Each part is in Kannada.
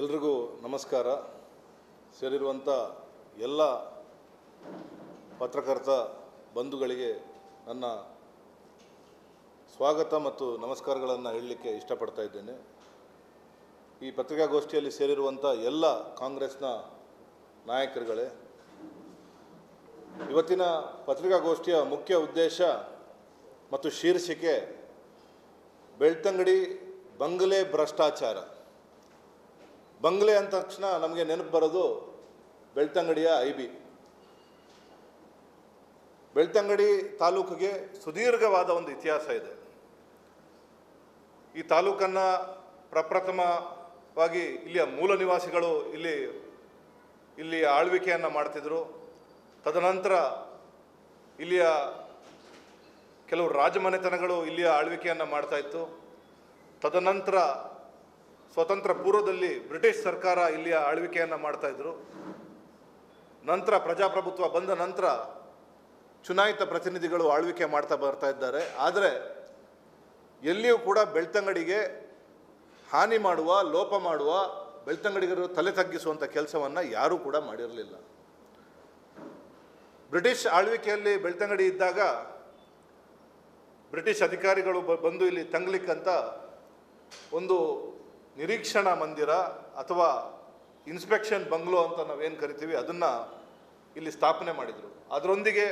ಎಲ್ರಿಗೂ ನಮಸ್ಕಾರ. ಸೇರಿರುವಂಥ ಎಲ್ಲ ಪತ್ರಕರ್ತ ಬಂಧುಗಳಿಗೆ ನನ್ನ ಸ್ವಾಗತ ಮತ್ತು ನಮಸ್ಕಾರಗಳನ್ನು ಹೇಳಲಿಕ್ಕೆ ಇಷ್ಟಪಡ್ತಾ ಇದ್ದೇನೆ. ಈ ಪತ್ರಿಕಾಗೋಷ್ಠಿಯಲ್ಲಿ ಸೇರಿರುವಂಥ ಎಲ್ಲ ಕಾಂಗ್ರೆಸ್ನ ನಾಯಕರುಗಳೇ, ಇವತ್ತಿನ ಪತ್ರಿಕಾಗೋಷ್ಠಿಯ ಮುಖ್ಯ ಉದ್ದೇಶ ಮತ್ತು ಶೀರ್ಷಿಕೆ ಬೆಳ್ತಂಗಡಿ ಬಂಗಲೆ ಭ್ರಷ್ಟಾಚಾರ. ಬಂಗ್ಲೆ ಅಂದ ತಕ್ಷಣ ನಮಗೆ ನೆನಪು ಬರೋದು ಬೆಳ್ತಂಗಡಿಯ ಐ ಬಿ ಬೆಳ್ತಂಗಡಿ ತಾಲೂಕಿಗೆ ಸುದೀರ್ಘವಾದ ಒಂದು ಇತಿಹಾಸ ಇದೆ. ಈ ತಾಲೂಕನ್ನು ಪ್ರಪ್ರಥಮವಾಗಿ ಇಲ್ಲಿಯ ಮೂಲ ನಿವಾಸಿಗಳು ಇಲ್ಲಿ ಇಲ್ಲಿ ಆಳ್ವಿಕೆಯನ್ನು ಮಾಡ್ತಿದ್ರು. ತದನಂತರ ಇಲ್ಲಿಯ ಕೆಲವು ರಾಜಮನೆತನಗಳು ಇಲ್ಲಿಯ ಆಳ್ವಿಕೆಯನ್ನು ಮಾಡ್ತಾ ಇತ್ತು. ತದನಂತರ ಸ್ವತಂತ್ರ ಪೂರ್ವದಲ್ಲಿ ಬ್ರಿಟಿಷ್ ಸರ್ಕಾರ ಇಲ್ಲಿಯ ಆಳ್ವಿಕೆಯನ್ನು ಮಾಡ್ತಾ ಇದ್ರು. ನಂತರ ಪ್ರಜಾಪ್ರಭುತ್ವ ಬಂದ ನಂತರ ಚುನಾಯಿತ ಪ್ರತಿನಿಧಿಗಳು ಆಳ್ವಿಕೆ ಮಾಡ್ತಾ ಬರ್ತಾ ಇದ್ದಾರೆ. ಆದರೆ ಎಲ್ಲಿಯೂ ಕೂಡ ಬೆಳ್ತಂಗಡಿಗೆ ಹಾನಿ ಮಾಡುವ, ಲೋಪ ಮಾಡುವ, ಬೆಳ್ತಂಗಡಿಗರು ತಲೆ ತಗ್ಗಿಸುವಂಥ ಕೆಲಸವನ್ನು ಯಾರೂ ಕೂಡ ಮಾಡಿರಲಿಲ್ಲ. ಬ್ರಿಟಿಷ್ ಆಳ್ವಿಕೆಯಲ್ಲಿ ಬೆಳ್ತಂಗಡಿ ಇದ್ದಾಗ ಬ್ರಿಟಿಷ್ ಅಧಿಕಾರಿಗಳು ಬಂದು ಇಲ್ಲಿ ತಂಗ್ಲಿಕ್ಕಂತ ಒಂದು ನಿರೀಕ್ಷಣಾ ಮಂದಿರ ಅಥವಾ ಇನ್ಸ್ಪೆಕ್ಷನ್ ಬಂಗ್ಲೋ ಅಂತ ನಾವೇನು ಕರಿತೀವಿ, ಅದನ್ನು ಇಲ್ಲಿ ಸ್ಥಾಪನೆ ಮಾಡಿದರು. ಅದರೊಂದಿಗೆ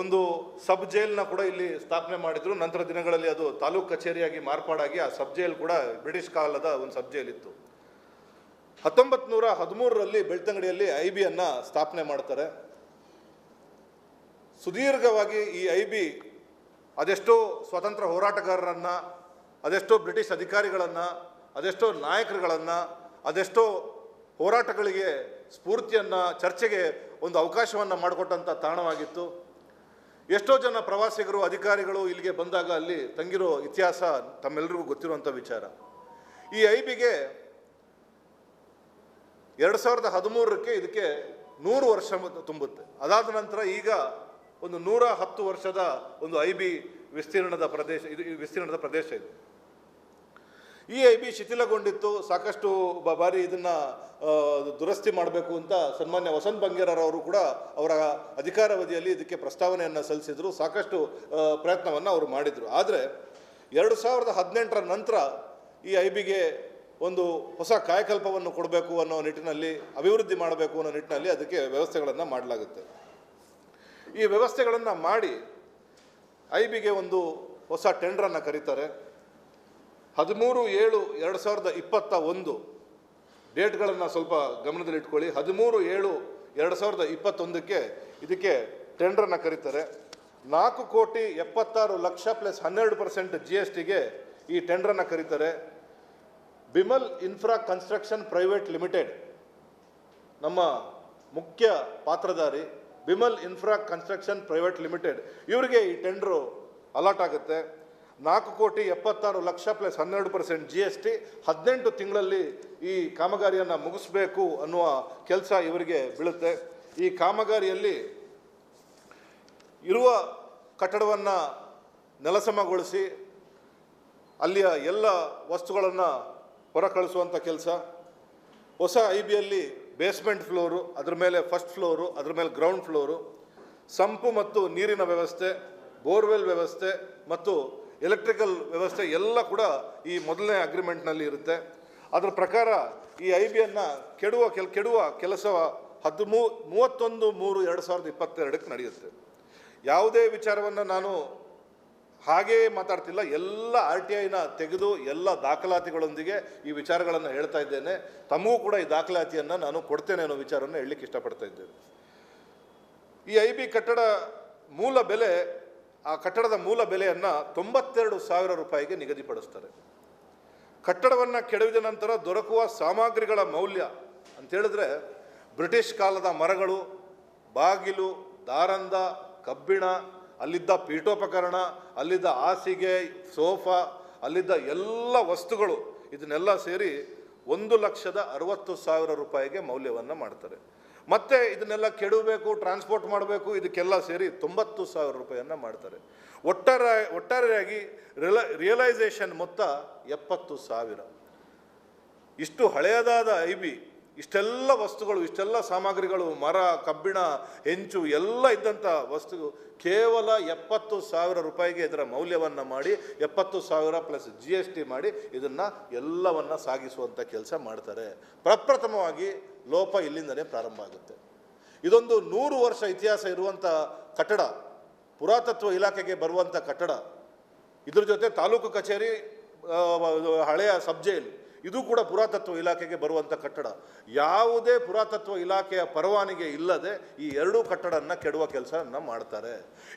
ಒಂದು ಸಬ್ ಜೈಲ್ನ ಕೂಡ ಇಲ್ಲಿ ಸ್ಥಾಪನೆ ಮಾಡಿದರು. ನಂತರ ದಿನಗಳಲ್ಲಿ ಅದು ತಾಲೂಕು ಕಚೇರಿಯಾಗಿ ಮಾರ್ಪಾಡಾಗಿ ಆ ಸಬ್ ಜೈಲ್ ಕೂಡ ಬ್ರಿಟಿಷ್ ಕಾಲದ ಒಂದು ಸಬ್ ಜೈಲ್ ಇತ್ತು. ಹತ್ತೊಂಬತ್ತು ನೂರ ಹದಿಮೂರರಲ್ಲಿ ಬೆಳ್ತಂಗಡಿಯಲ್ಲಿ ಐ ಬಿಯನ್ನು ಸ್ಥಾಪನೆ ಮಾಡ್ತಾರೆ. ಸುದೀರ್ಘವಾಗಿ ಈ ಐ ಬಿ ಅದೆಷ್ಟೋ ಸ್ವತಂತ್ರ ಹೋರಾಟಗಾರರನ್ನು, ಅದೆಷ್ಟೋ ಬ್ರಿಟಿಷ್ ಅಧಿಕಾರಿಗಳನ್ನು ಅದೆಷ್ಟೋ ನಾಯಕರುಗಳನ್ನು, ಅದೆಷ್ಟೋ ಹೋರಾಟಗಳಿಗೆ ಸ್ಫೂರ್ತಿಯನ್ನು, ಚರ್ಚೆಗೆ ಒಂದು ಅವಕಾಶವನ್ನು ಮಾಡಿಕೊಟ್ಟಂಥ ತಾಣವಾಗಿತ್ತು. ಎಷ್ಟೋ ಜನ ಪ್ರವಾಸಿಗರು, ಅಧಿಕಾರಿಗಳು ಇಲ್ಲಿಗೆ ಬಂದಾಗ ಅಲ್ಲಿ ತಂಗಿರೋ ಇತಿಹಾಸ ತಮ್ಮೆಲ್ಲರಿಗೂ ಗೊತ್ತಿರುವಂಥ ವಿಚಾರ. ಈ ಐಬಿಗೆ ಬಿಗೆ ಎರಡು ಸಾವಿರದ ಹದಿಮೂರಕ್ಕೆ ಇದಕ್ಕೆ ನೂರು ವರ್ಷ ತುಂಬುತ್ತೆ. ಅದಾದ ನಂತರ ಈಗ ಒಂದು ನೂರ ಹತ್ತು ವರ್ಷದ ಒಂದು ಐಬಿ ವಿಸ್ತೀರ್ಣದ ಪ್ರದೇಶ, ಇದು ವಿಸ್ತೀರ್ಣದ ಪ್ರದೇಶ ಇದು. ಈ ಐ ಬಿ ಶಿಥಿಲಗೊಂಡಿತ್ತು, ಸಾಕಷ್ಟು ಬಾರಿ ಇದನ್ನು ದುರಸ್ತಿ ಮಾಡಬೇಕು ಅಂತ ಸನ್ಮಾನ್ಯ ವಸಂತ್ ಬಂಗೇರರವರು ಕೂಡ ಅವರ ಅಧಿಕಾರಾವಧಿಯಲ್ಲಿ ಇದಕ್ಕೆ ಪ್ರಸ್ತಾವನೆಯನ್ನು ಸಲ್ಲಿಸಿದರು, ಸಾಕಷ್ಟು ಪ್ರಯತ್ನವನ್ನು ಅವರು ಮಾಡಿದರು. ಆದರೆ ಎರಡು ಸಾವಿರದ ಹದಿನೆಂಟರ ನಂತರ ಈ ಐ ಬಿಗೆ ಒಂದು ಹೊಸ ಕಾಯಕಲ್ಪವನ್ನು ಕೊಡಬೇಕು ಅನ್ನೋ ನಿಟ್ಟಿನಲ್ಲಿ, ಅಭಿವೃದ್ಧಿ ಮಾಡಬೇಕು ಅನ್ನೋ ನಿಟ್ಟಿನಲ್ಲಿ ಅದಕ್ಕೆ ವ್ಯವಸ್ಥೆಗಳನ್ನು ಮಾಡಲಾಗುತ್ತೆ. ಈ ವ್ಯವಸ್ಥೆಗಳನ್ನು ಮಾಡಿ ಐ ಬಿಗೆ ಒಂದು ಹೊಸ ಟೆಂಡ್ರನ್ನು ಕರೀತಾರೆ. ಹದಿಮೂರು ಏಳು ಎರಡು ಸಾವಿರದ ಇಪ್ಪತ್ತ ಒಂದು. ಡೇಟ್ಗಳನ್ನು ಸ್ವಲ್ಪ ಗಮನದಲ್ಲಿಟ್ಕೊಳ್ಳಿ. ಹದಿಮೂರು ಏಳು ಎರಡು ಸಾವಿರದ ಇಪ್ಪತ್ತೊಂದಕ್ಕೆ ಇದಕ್ಕೆ ಟೆಂಡ್ರನ್ನು ಕರೀತಾರೆ. ನಾಲ್ಕು ಕೋಟಿ ಎಪ್ಪತ್ತಾರು ಲಕ್ಷ ಪ್ಲಸ್ ಹನ್ನೆರಡು ಪರ್ಸೆಂಟ್ ಜಿ ಎಸ್ ಟಿಗೆ ಈ ಟೆಂಡ್ರನ್ನು ಕರೀತಾರೆ. Bimal infra construction private limited. ನಮ್ಮ ಮುಖ್ಯ ಪಾತ್ರಧಾರಿ Bimal infra construction private limited. ಇವರಿಗೆ ಈ ಟೆಂಡ್ರು ಅಲಾಟ್ ಆಗುತ್ತೆ. ನಾಲ್ಕು ಕೋಟಿ ಎಪ್ಪತ್ತಾರು ಲಕ್ಷ ಪ್ಲಸ್ ಹನ್ನೆರಡು ಪರ್ಸೆಂಟ್ ಜಿ ಎಸ್ ಟಿ ಹದಿನೆಂಟು ತಿಂಗಳಲ್ಲಿ ಈ ಕಾಮಗಾರಿಯನ್ನು ಮುಗಿಸ್ಬೇಕು ಅನ್ನುವ ಕೆಲಸ ಇವರಿಗೆ ಬೀಳುತ್ತೆ. ಈ ಕಾಮಗಾರಿಯಲ್ಲಿ ಇರುವ ಕಟ್ಟಡವನ್ನು ನೆಲಸಮಗೊಳಿಸಿ ಅಲ್ಲಿಯ ಎಲ್ಲ ವಸ್ತುಗಳನ್ನು ಹೊರ ಕಳಿಸುವಂಥ ಕೆಲಸ. ಹೊಸ ಐ ಬಿಯಲ್ಲಿ ಬೇಸ್ಮೆಂಟ್ ಫ್ಲೋರು ಅದರ ಮೇಲೆ ಫಸ್ಟ್ ಫ್ಲೋರು ಅದ್ರ ಮೇಲೆ ಗ್ರೌಂಡ್ ಫ್ಲೋರು ಸಂಪು ಮತ್ತು ನೀರಿನ ವ್ಯವಸ್ಥೆ ಬೋರ್ವೆಲ್ ವ್ಯವಸ್ಥೆ ಮತ್ತು ಎಲೆಕ್ಟ್ರಿಕಲ್ ವ್ಯವಸ್ಥೆ ಎಲ್ಲ ಕೂಡ ಈ ಮೊದಲನೇ ಅಗ್ರಿಮೆಂಟ್ನಲ್ಲಿ ಇರುತ್ತೆ. ಅದರ ಪ್ರಕಾರ ಈ ಐ ಬಿಯನ್ನು ಕೆಡುವ ಕೆಲ, ಕೆಡುವ ಕೆಲಸ ಹದಿಮೂ, ಮೂವತ್ತೊಂದು, ಮೂರು, ಎರಡು ಸಾವಿರದ ಇಪ್ಪತ್ತೆರಡಕ್ಕೆ ನಡೆಯುತ್ತೆ. ಯಾವುದೇ ವಿಚಾರವನ್ನು ನಾನು ಹಾಗೇ ಮಾತಾಡ್ತಿಲ್ಲ, ಎಲ್ಲ ಆರ್ ಟಿ ಐನ ತೆಗೆದು ಎಲ್ಲ ದಾಖಲಾತಿಗಳೊಂದಿಗೆ ಈ ವಿಚಾರಗಳನ್ನು ಹೇಳ್ತಾ ಇದ್ದೇನೆ. ತಮಗೂ ಕೂಡ ಈ ದಾಖಲಾತಿಯನ್ನು ನಾನು ಕೊಡ್ತೇನೆ ಅನ್ನೋ ವಿಚಾರವನ್ನು ಹೇಳಲಿಕ್ಕೆ ಇಷ್ಟಪಡ್ತಾ ಇದ್ದೇನೆ. ಈ ಐ ಬಿ ಕಟ್ಟಡ ಮೂಲ ಬೆಲೆ ಆ ಕಟ್ಟಡದ ಮೂಲ ಬೆಲೆಯನ್ನು ತೊಂಬತ್ತೆರಡು ಸಾವಿರ ರೂಪಾಯಿಗೆ ನಿಗದಿಪಡಿಸ್ತಾರೆ. ಕಟ್ಟಡವನ್ನು ಕೆಡವಿದ ನಂತರ ದೊರಕುವ ಸಾಮಗ್ರಿಗಳ ಮೌಲ್ಯ ಅಂತೇಳಿದ್ರೆ ಬ್ರಿಟಿಷ್ ಕಾಲದ ಮರಗಳು, ಬಾಗಿಲು, ದಾರಂದ, ಕಬ್ಬಿಣ, ಅಲ್ಲಿದ್ದ ಪೀಠೋಪಕರಣ, ಅಲ್ಲಿದ್ದ ಹಾಸಿಗೆ, ಸೋಫಾ, ಅಲ್ಲಿದ್ದ ಎಲ್ಲ ವಸ್ತುಗಳು ಇದನ್ನೆಲ್ಲ ಸೇರಿ ಒಂದು ಲಕ್ಷದ ಅರವತ್ತು ಸಾವಿರ ರೂಪಾಯಿಗೆ ಮೌಲ್ಯವನ್ನು ಮಾಡ್ತಾರೆ. ಮತ್ತೆ ಇದನ್ನೆಲ್ಲ ಕೆಡಬೇಕು ಟ್ರಾನ್ಸ್ಪೋರ್ಟ್ ಮಾಡಬೇಕು, ಇದಕ್ಕೆಲ್ಲ ಸೇರಿ ತೊಂಬತ್ತು ಸಾವಿರ ರೂಪಾಯಿಯನ್ನು ಮಾಡ್ತಾರೆ. ಒಟ್ಟಾರೆ, ಒಟ್ಟಾರೆಯಾಗಿ ರಿಲ ರಿಯಲೈಸೇಷನ್ ಮೊತ್ತ ಎಪ್ಪತ್ತು ಸಾವಿರ. ಇಷ್ಟು ಹಳೆಯದಾದ ಐ ಬಿ ಇಷ್ಟೆಲ್ಲ ವಸ್ತುಗಳು, ಇಷ್ಟೆಲ್ಲ ಸಾಮಗ್ರಿಗಳು, ಮರ, ಕಬ್ಬಿಣ, ಹೆಂಚು, ಎಲ್ಲ ಇದ್ದಂಥ ವಸ್ತು ಕೇವಲ ಎಪ್ಪತ್ತು ಸಾವಿರ ರೂಪಾಯಿಗೆ ಇದರ ಮೌಲ್ಯವನ್ನು ಮಾಡಿ, ಎಪ್ಪತ್ತು ಸಾವಿರ ಪ್ಲಸ್ ಜಿ ಎಸ್ ಟಿ ಮಾಡಿ ಇದನ್ನು ಎಲ್ಲವನ್ನು ಸಾಗಿಸುವಂಥ ಕೆಲಸ ಮಾಡ್ತಾರೆ. ಪ್ರಪ್ರಥಮವಾಗಿ ಲೋಪ ಇಲ್ಲಿಂದಲೇ ಪ್ರಾರಂಭ ಆಗುತ್ತೆ. ಇದೊಂದು ನೂರು ವರ್ಷ ಇತಿಹಾಸ ಇರುವಂಥ ಕಟ್ಟಡ, ಪುರಾತತ್ವ ಇಲಾಖೆಗೆ ಬರುವಂಥ ಕಟ್ಟಡ. ಇದ್ರ ಜೊತೆ ತಾಲೂಕು ಕಚೇರಿ ಹಳೆಯ ಸಬ್ ಜೈಲ್ ಇದು ಕೂಡ ಪುರಾತತ್ವ ಇಲಾಖೆಗೆ ಬರುವಂಥ ಕಟ್ಟಡ. ಯಾವುದೇ ಪುರಾತತ್ವ ಇಲಾಖೆಯ ಪರವಾನಿಗೆ ಇಲ್ಲದೆ ಈ ಎರಡೂ ಕಟ್ಟಡನ ಕೆಡುವ ಕೆಲಸವನ್ನು ಮಾಡ್ತಾರೆ.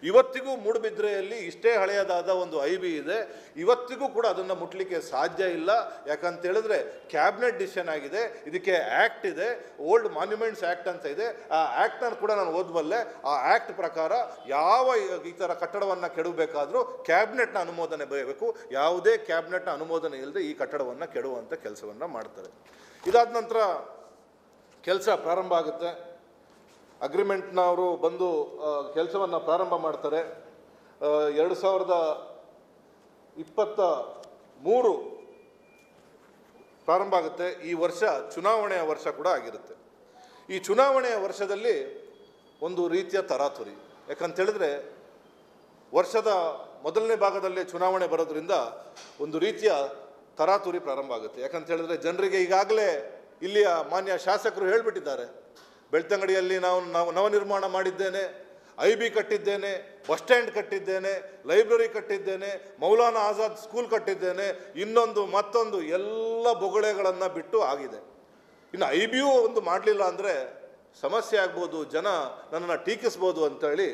ಇವತ್ತಿಗೂ ಮೂಡುಬಿದ್ರೆಯಲ್ಲಿ ಇಷ್ಟೇ ಹಳೆಯದಾದ ಒಂದು ಐ ಬಿ ಇದೆ. ಇವತ್ತಿಗೂ ಕೂಡ ಅದನ್ನು ಮುಟ್ಲಿಕ್ಕೆ ಸಾಧ್ಯ ಇಲ್ಲ. ಯಾಕಂತ ಹೇಳಿದ್ರೆ ಕ್ಯಾಬಿನೆಟ್ ಡಿಸಿಷನ್ ಆಗಿದೆ. ಇದಕ್ಕೆ ಆ್ಯಕ್ಟ್ ಇದೆ. ಓಲ್ಡ್ ಮಾನ್ಯುಮೆಂಟ್ಸ್ ಆ್ಯಕ್ಟ್ ಅಂತ ಇದೆ. ಆ ಆ್ಯಕ್ಟ್ನ ಕೂಡ ನಾನು ಓದಬಲ್ಲೆ. ಆ ಆ್ಯಕ್ಟ್ ಪ್ರಕಾರ ಯಾವ ಈ ಥರ ಕಟ್ಟಡವನ್ನು ಕೆಡಬೇಕಾದರೂ ಕ್ಯಾಬಿನೆಟ್ನ ಅನುಮೋದನೆ ಬರಬೇಕು ಯಾವುದೇ ಕ್ಯಾಬಿನೆಟ್ನ ಅನುಮೋದನೆ ಇಲ್ಲದೆ ಈ ಕಟ್ಟಡವನ್ನು ಕೆಡುವಂಥ ಕೆಲಸವನ್ನು ಮಾಡ್ತಾರೆ. ಇದಾದ ನಂತರ ಕೆಲಸ ಪ್ರಾರಂಭ ಆಗುತ್ತೆ. ಅಗ್ರಿಮೆಂಟ್ನವರು ಬಂದು ಕೆಲಸವನ್ನು ಪ್ರಾರಂಭ ಮಾಡ್ತಾರೆ. ಎರಡು ಸಾವಿರದ ಇಪ್ಪತ್ತ ಮೂರು ಪ್ರಾರಂಭ ಆಗುತ್ತೆ. ಈ ವರ್ಷ ಚುನಾವಣೆಯ ವರ್ಷ ಕೂಡ ಆಗಿರುತ್ತೆ. ಈ ಚುನಾವಣೆಯ ವರ್ಷದಲ್ಲಿ ಒಂದು ರೀತಿಯ ತರಾತುರಿ. ಯಾಕಂತ ಹೇಳಿದ್ರೆ ವರ್ಷದ ಮೊದಲನೇ ಭಾಗದಲ್ಲೇ ಚುನಾವಣೆ ಬರೋದ್ರಿಂದ ಒಂದು ರೀತಿಯ ತರಾತುರಿ ಪ್ರಾರಂಭ ಆಗುತ್ತೆ. ಯಾಕಂತ ಹೇಳಿದ್ರೆ ಜನರಿಗೆ ಈಗಾಗಲೇ ಇಲ್ಲಿಯ ಮಾನ್ಯ ಶಾಸಕರು ಹೇಳಿಬಿಟ್ಟಿದ್ದಾರೆ. ಬೆಳ್ತಂಗಡಿಯಲ್ಲಿ ನಾವು ನಾವು ನವನಿರ್ಮಾಣ ಮಾಡಿದ್ದೇನೆ, ಐ ಬಿ ಕಟ್ಟಿದ್ದೇನೆ, ಬಸ್ ಸ್ಟ್ಯಾಂಡ್ ಕಟ್ಟಿದ್ದೇನೆ, ಲೈಬ್ರರಿ ಕಟ್ಟಿದ್ದೇನೆ, ಮೌಲಾನಾ ಆಜಾದ್ ಸ್ಕೂಲ್ ಕಟ್ಟಿದ್ದೇನೆ, ಇನ್ನೊಂದು ಮತ್ತೊಂದು ಎಲ್ಲ ಬೊಗಳೆಗಳನ್ನು ಬಿಟ್ಟು ಆಗಿದೆ. ಇನ್ನು ಐ ಬಿ ಒಂದು ಮಾಡಲಿಲ್ಲ ಅಂದರೆ ಸಮಸ್ಯೆ ಆಗ್ಬೋದು, ಜನ ನನ್ನನ್ನು ಟೀಕಿಸ್ಬೋದು ಅಂತೇಳಿ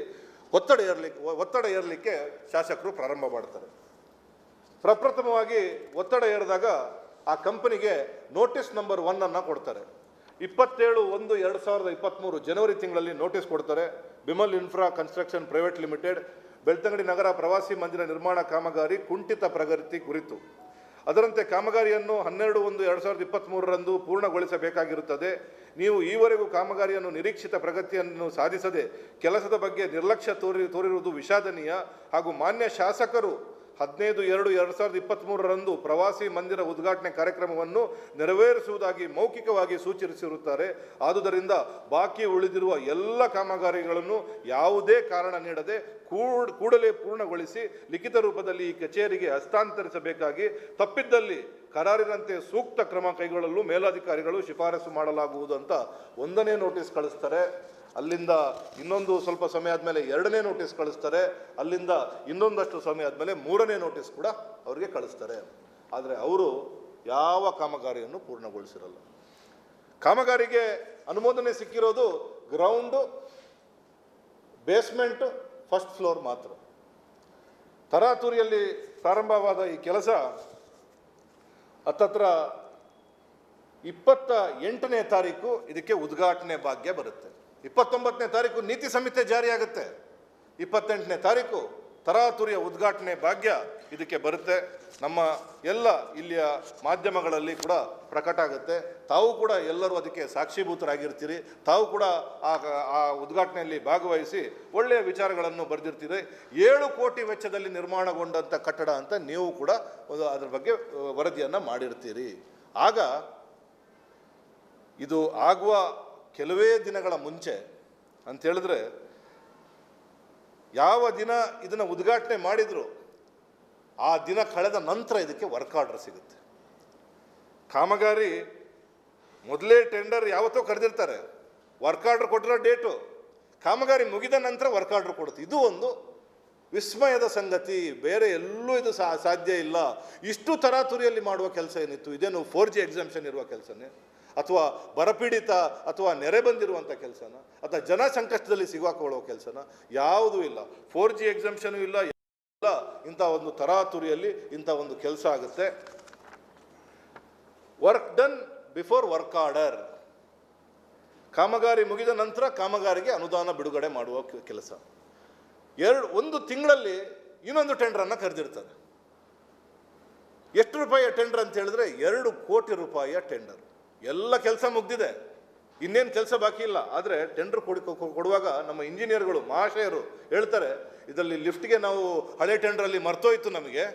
ಒತ್ತಡ ಏರ್ಲಿಕ್ಕೆ ಒತ್ತಡ ಏರಲಿಕ್ಕೆ ಶಾಸಕರು ಪ್ರಾರಂಭ ಮಾಡ್ತಾರೆ. ಪ್ರಪ್ರಥಮವಾಗಿ ಒತ್ತಡ ಏರಿದಾಗ ಆ ಕಂಪನಿಗೆ ನೋಟಿಸ್ ನಂಬರ್ ಒನ್ ಅನ್ನು ಕೊಡ್ತಾರೆ. ಇಪ್ಪತ್ತೇಳು ಒಂದು ಎರಡು ಸಾವಿರದ ಇಪ್ಪತ್ತ್ಮೂರು ಜನವರಿ ತಿಂಗಳಲ್ಲಿ ನೋಟಿಸ್ ಕೊಡ್ತಾರೆ. Bimal infra construction private limited, Belthangady ನಗರ ಪ್ರವಾಸಿ ಮಂದಿರ ನಿರ್ಮಾಣ ಕಾಮಗಾರಿ, ಕುಂಠಿತ ಪ್ರಗತಿ ಕುರಿತು. ಅದರಂತೆ ಕಾಮಗಾರಿಯನ್ನು ಹನ್ನೆರಡು ಒಂದು ಎರಡು ಸಾವಿರದ ಇಪ್ಪತ್ತ್ಮೂರರಂದು ಪೂರ್ಣಗೊಳಿಸಬೇಕಾಗಿರುತ್ತದೆ. ನೀವು ಈವರೆಗೂ ಕಾಮಗಾರಿಯನ್ನು ನಿರೀಕ್ಷಿತ ಪ್ರಗತಿಯನ್ನು ಸಾಧಿಸದೆ ಕೆಲಸದ ಬಗ್ಗೆ ನಿರ್ಲಕ್ಷ್ಯ ತೋರಿ, ತೋರಿರುವುದು ವಿಷಾದನೀಯ ಹಾಗೂ ಮಾನ್ಯ ಶಾಸಕರು ಹದಿನೈದು ಎರಡು ಎರಡು ಸಾವಿರದ ಇಪ್ಪತ್ತ್ಮೂರರಂದು ಪ್ರವಾಸಿ ಮಂದಿರ ಉದ್ಘಾಟನೆ ಕಾರ್ಯಕ್ರಮವನ್ನು ನೆರವೇರಿಸುವುದಾಗಿ ಮೌಖಿಕವಾಗಿ ಸೂಚಿಸಿರುತ್ತಾರೆ. ಆದುದರಿಂದ ಬಾಕಿ ಉಳಿದಿರುವ ಎಲ್ಲ ಕಾಮಗಾರಿಗಳನ್ನು ಯಾವುದೇ ಕಾರಣ ನೀಡದೆ ಕೂಡ, ಕೂಡಲೇ ಪೂರ್ಣಗೊಳಿಸಿ ಲಿಖಿತ ರೂಪದಲ್ಲಿ ಈ ಕಚೇರಿಗೆ ಹಸ್ತಾಂತರಿಸಬೇಕಾಗಿ ತಪ್ಪಿದ್ದಲ್ಲಿ ಕರಾರಿನಂತೆ ಸೂಕ್ತ ಕ್ರಮ ಕೈಗೊಳ್ಳಲು ಮೇಲಾಧಿಕಾರಿಗಳು ಶಿಫಾರಸು ಮಾಡಲಾಗುವುದು ಅಂತ ಒಂದನೇ ನೋಟಿಸ್ ಕಳಿಸ್ತಾರೆ. ಅಲ್ಲಿಂದ ಇನ್ನೊಂದು ಸ್ವಲ್ಪ ಸಮಯ ಆದಮೇಲೆ ಎರಡನೇ ನೋಟಿಸ್ ಕಳಿಸ್ತಾರೆ. ಅಲ್ಲಿಂದ ಇನ್ನೊಂದಷ್ಟು ಸಮಯ ಆದಮೇಲೆ ಮೂರನೇ ನೋಟಿಸ್ ಕೂಡ ಅವರಿಗೆ ಕಳಿಸ್ತಾರೆ. ಆದರೆ ಅವರು ಯಾವ ಕಾಮಗಾರಿಯನ್ನು ಪೂರ್ಣಗೊಳಿಸಿರಲ್ಲ. ಕಾಮಗಾರಿಗೆ ಅನುಮೋದನೆ ಸಿಕ್ಕಿರೋದು ಗ್ರೌಂಡು ಬೇಸ್ಮೆಂಟ್ ಫಸ್ಟ್ ಫ್ಲೋರ್ ಮಾತ್ರ. ತರಾತುರಿಯಲ್ಲಿ ಪ್ರಾರಂಭವಾದ ಈ ಕೆಲಸ ಹತ್ತತ್ರ ಇಪ್ಪತ್ತ ಎಂಟನೇ ತಾರೀಕು ಇದಕ್ಕೆ ಉದ್ಘಾಟನೆ ಭಾಗ್ಯ ಬರುತ್ತೆ. ಇಪ್ಪತ್ತೊಂಬತ್ತನೇ ತಾರೀಕು ನೀತಿ ಸಂಹಿತೆ ಜಾರಿಯಾಗುತ್ತೆ. ಇಪ್ಪತ್ತೆಂಟನೇ ತಾರೀಕು ತರಾತುರಿಯ ಉದ್ಘಾಟನೆ ಭಾಗ್ಯ ಇದಕ್ಕೆ ಬರುತ್ತೆ. ನಮ್ಮ ಎಲ್ಲ ಇಲ್ಲಿಯ ಮಾಧ್ಯಮಗಳಲ್ಲಿ ಕೂಡ ಪ್ರಕಟ ಆಗುತ್ತೆ. ತಾವು ಕೂಡ ಎಲ್ಲರೂ ಅದಕ್ಕೆ ಸಾಕ್ಷೀಭೂತರಾಗಿರ್ತೀರಿ. ತಾವು ಕೂಡ ಆ ಆ ಉದ್ಘಾಟನೆಯಲ್ಲಿ ಭಾಗವಹಿಸಿ ಒಳ್ಳೆಯ ವಿಚಾರಗಳನ್ನು ಬರೆದಿರ್ತೀರಿ. ಏಳು ಕೋಟಿ ವೆಚ್ಚದಲ್ಲಿ ನಿರ್ಮಾಣಗೊಂಡಂಥ ಕಟ್ಟಡ ಅಂತ ನೀವು ಕೂಡ ಒಂದು ಅದ್ರ ಬಗ್ಗೆ ವರದಿಯನ್ನು ಮಾಡಿರ್ತೀರಿ. ಆಗ ಇದು ಆಗುವ ಕೆಲವೇ ದಿನಗಳ ಮುಂಚೆ ಅಂತ ಹೇಳಿದ್ರೆ, ಯಾವ ದಿನ ಇದನ್ನು ಉದ್ಘಾಟನೆ ಮಾಡಿದ್ರು, ಆ ದಿನ ಕಳೆದ ನಂತರ ಇದಕ್ಕೆ ವರ್ಕ್ ಆರ್ಡರ್ ಸಿಗುತ್ತೆ. ಕಾಮಗಾರಿ ಮೊದಲೇ ಟೆಂಡರ್ ಯಾವತ್ತೋ ಕರೆದಿರ್ತಾರೆ, ವರ್ಕ್ ಆರ್ಡರ್ ಕೊಟ್ಟಿರೋ ಡೇಟು, ಕಾಮಗಾರಿ ಮುಗಿದ ನಂತರ ವರ್ಕ್ ಆರ್ಡರ್ ಕೊಡುತ್ತೆ. ಇದು ಒಂದು ವಿಸ್ಮಯದ ಸಂಗತಿ, ಬೇರೆ ಎಲ್ಲೂ ಇದು ಸಾಧ್ಯ ಇಲ್ಲ. ಇಷ್ಟು ತರಾತುರಿಯಲ್ಲಿ ಮಾಡುವ ಕೆಲಸ ಏನಿತ್ತು? ಇದೇನು ಫೋರ್ ಜಿ ಎಕ್ಸಾಮ್ಷನ್ ಇರುವ ಕೆಲಸನೇ? ಅಥವಾ ಬರಪೀಡಿತ ಅಥವಾ ನೆರೆ ಬಂದಿರುವಂಥ ಕೆಲಸನ, ಅಥವಾ ಜನ ಸಂಕಷ್ಟದಲ್ಲಿ ಸಿಗಾಕೊಳ್ಳೋ ಕೆಲಸನ ಯಾವುದೂ ಇಲ್ಲ. ಫೋರ್ ಜಿ ಎಕ್ಸಾಮ್ಷನು ಇಲ್ಲ ಇಲ್ಲ ಇಂಥ ಒಂದು ತರಾತುರಿಯಲ್ಲಿ ಇಂಥ ಒಂದು ಕೆಲಸ ಆಗುತ್ತೆ. Work done before work order ಕಾಮಗಾರಿ ಮುಗಿದ ನಂತರ ಕಾಮಗಾರಿಗೆ ಅನುದಾನ ಬಿಡುಗಡೆ ಮಾಡುವ ಕೆಲಸ. ಎರಡು, ಒಂದು ತಿಂಗಳಲ್ಲಿ ಇನ್ನೊಂದು ಟೆಂಡರನ್ನು ಕರೆದಿರ್ತಾರೆ. ಎಷ್ಟು ರೂಪಾಯಿಯ ಟೆಂಡರ್ ಅಂತ ಹೇಳಿದ್ರೆ ಎರಡು ಕೋಟಿ ರೂಪಾಯಿಯ ಟೆಂಡರ್ ಎಲ್ಲ ಕೆಲಸ ಮುಗ್ದಿದೆ. ಇನ್ನೇನು ಕೆಲಸ ಬಾಕಿ ಇಲ್ಲ. ಆದರೆ ಟೆಂಡರ್ ಕೊಡಿ ಕೊಡುವಾಗ ನಮ್ಮ ಇಂಜಿನಿಯರ್ಗಳು ಮಹಾಶಯರು ಹೇಳ್ತಾರೆ, ಇದರಲ್ಲಿ ಲಿಫ್ಟ್ಗೆ ನಾವು ಹಳೆ ಟೆಂಡ್ರಲ್ಲಿ ಮರ್ತೋಯ್ತು ನಮಗೆ.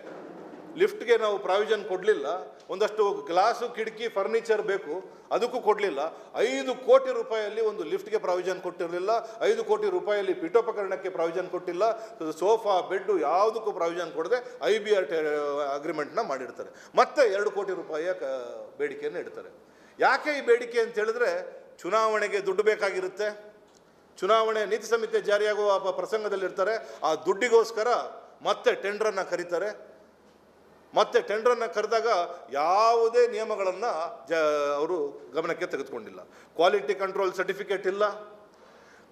ಲಿಫ್ಟ್ಗೆ ನಾವು ಪ್ರಾವಿಷನ್ ಕೊಡಲಿಲ್ಲ. ಒಂದಷ್ಟು ಗ್ಲಾಸು ಕಿಟಕಿ ಫರ್ನಿಚರ್ ಬೇಕು. ಅದಕ್ಕೂ ಕೊಡಲಿಲ್ಲ. ಐದು ಕೋಟಿ ರೂಪಾಯಲ್ಲಿ ಒಂದು ಲಿಫ್ಟ್ಗೆ ಪ್ರಾವಿಷನ್ ಕೊಟ್ಟಿರಲಿಲ್ಲ. ಐದು ಕೋಟಿ ರೂಪಾಯಲ್ಲಿ ಪೀಠೋಪಕರಣಕ್ಕೆ ಪ್ರಾವಿಷನ್ ಕೊಟ್ಟಿಲ್ಲ. ಸೋಫಾ ಬೆಡ್ಡು ಯಾವುದಕ್ಕೂ ಪ್ರಾವಿಷನ್ ಕೊಡದೆ ಐ ಬಿ ಆರ್ ಅಗ್ರಿಮೆಂಟ್ನ ಮಾಡಿರ್ತಾರೆ. ಮತ್ತೆ ಎರಡು ಕೋಟಿ ರೂಪಾಯಿಯ ಬೇಡಿಕೆಯನ್ನು ಇಡ್ತಾರೆ. ಯಾಕೆ ಈ ಬೇಡಿಕೆ ಅಂತ ಹೇಳಿದ್ರೆ ಚುನಾವಣೆಗೆ ದುಡ್ಡು ಬೇಕಾಗಿರುತ್ತೆ. ಚುನಾವಣೆ ನೀತಿ ಸಂಹಿತೆ ಜಾರಿಯಾಗುವ ಪ್ರಸಂಗದಲ್ಲಿ ಪ್ರಸಂಗದಲ್ಲಿರ್ತಾರೆ. ಆ ದುಡ್ಡಿಗೋಸ್ಕರ ಮತ್ತೆ ಟೆಂಡ್ರನ್ನು ಕರೀತಾರೆ. ಮತ್ತೆ ಟೆಂಡ್ರನ್ನು ಕರೆದಾಗ ಯಾವುದೇ ನಿಯಮಗಳನ್ನು ಜ ಅವರು ಗಮನಕ್ಕೆ ತೆಗೆದುಕೊಂಡಿಲ್ಲ. ಕ್ವಾಲಿಟಿ ಕಂಟ್ರೋಲ್ ಸರ್ಟಿಫಿಕೇಟ್ ಇಲ್ಲ.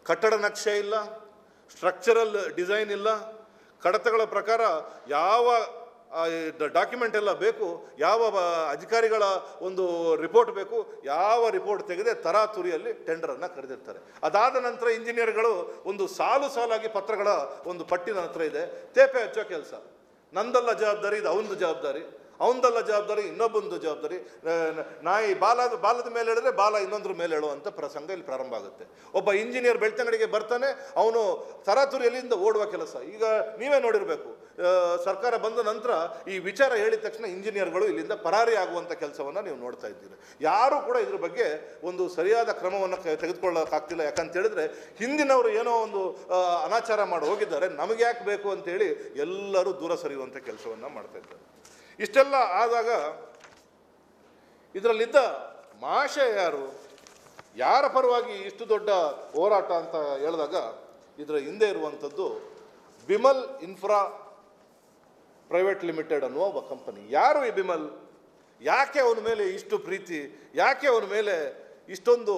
ಕಟ್ಟಡ ನಕ್ಷೆ ಇಲ್ಲ. ಸ್ಟ್ರಕ್ಚರಲ್ ಡಿಸೈನ್ ಇಲ್ಲ. ಕಡತಗಳ ಪ್ರಕಾರ ಯಾವ ಡಾಕ್ಯುಮೆಂಟ್ ಎಲ್ಲ ಬೇಕು, ಯಾವ ಅಧಿಕಾರಿಗಳ ಒಂದು ರಿಪೋರ್ಟ್ ಬೇಕು, ಯಾವ ರಿಪೋರ್ಟ್ ತೆಗೆದೇ ತರಾತುರಿಯಲ್ಲಿ ಟೆಂಡರನ್ನು ಕರೆದಿರ್ತಾರೆ. ಅದಾದ ನಂತರ ಇಂಜಿನಿಯರ್ಗಳು ಒಂದು ಸಾಲು ಸಾಲಾಗಿ ಪತ್ರಗಳ ಒಂದು ಪಟ್ಟಿ ನನ್ನ ಹತ್ರ ಇದೆ. ತೇಪೆ ಹಚ್ಚೋ ಕೆಲಸ. ನಂದಲ್ಲ ಜವಾಬ್ದಾರಿ, ಇದು ಅವನದು ಜವಾಬ್ದಾರಿ. ಅವನದಲ್ಲ ಜವಾಬ್ದಾರಿ ಇನ್ನೊಬ್ಬಂದು ಜವಾಬ್ದಾರಿ. ನಾಯಿ ಬಾಲದ ಬಾಲದ ಮೇಲೆ ಹೇಳಿದ್ರೆ ಬಾಲ ಇನ್ನೊಂದ್ರ ಮೇಲೆ ಹೇಳುವಂಥ ಪ್ರಸಂಗ ಇಲ್ಲಿ ಪ್ರಾರಂಭ ಆಗುತ್ತೆ. ಒಬ್ಬ ಇಂಜಿನಿಯರ್ ಬೆಳ್ತಂಗಡಿಗೆ ಬರ್ತಾನೆ, ಅವನು ತರಾತುರಿಯಲ್ಲಿಂದ ಓಡುವ ಕೆಲಸ? ಈಗ ನೀವೇ ನೋಡಿರಬೇಕು. ಸರ್ಕಾರ ಬಂದ ನಂತರ ಈ ವಿಚಾರ ಹೇಳಿದ ತಕ್ಷಣ ಇಂಜಿನಿಯರ್ಗಳು ಇಲ್ಲಿಂದ ಪರಾರಿ ಆಗುವಂಥ ಕೆಲಸವನ್ನು ನೀವು ನೋಡ್ತಾ ಇದ್ದೀರಿ. ಯಾರೂ ಕೂಡ ಇದ್ರ ಬಗ್ಗೆ ಒಂದು ಸರಿಯಾದ ಕ್ರಮವನ್ನು ತೆಗೆದುಕೊಳ್ಳೋಕ್ಕಾಗ್ತಿಲ್ಲ ಯಾಕಂತ ಹೇಳಿದ್ರೆ ಹಿಂದಿನವರು ಏನೋ ಒಂದು ಅನಾಚಾರ ಮಾಡಿ ಹೋಗಿದ್ದಾರೆ. ನಮಗೆ ಯಾಕೆ ಬೇಕು ಅಂತೇಳಿ ಎಲ್ಲರೂ ದೂರ ಸರಿಯುವಂಥ ಕೆಲಸವನ್ನು ಮಾಡ್ತಾ ಇದ್ದಾರೆ. ಇಷ್ಟೆಲ್ಲ ಆದಾಗ ಇದರಲ್ಲಿದ್ದ ಮಾಷ ಯಾರು, ಯಾರ ಪರವಾಗಿ ಇಷ್ಟು ದೊಡ್ಡ ಹೋರಾಟ ಅಂತ ಹೇಳಿದಾಗ ಇದರ ಹಿಂದೆ ಇರುವಂಥದ್ದು ಬಿಮಲ್ ಇನ್ಫ್ರಾ ಪ್ರೈವೇಟ್ ಲಿಮಿಟೆಡ್ ಅನ್ನುವ ಒಬ್ಬ ಕಂಪನಿ. ಯಾರು ಈ ಬಿಮಲ್? ಯಾಕೆ ಅವನ ಮೇಲೆ ಇಷ್ಟು ಪ್ರೀತಿ? ಯಾಕೆ ಅವನ ಮೇಲೆ ಇಷ್ಟೊಂದು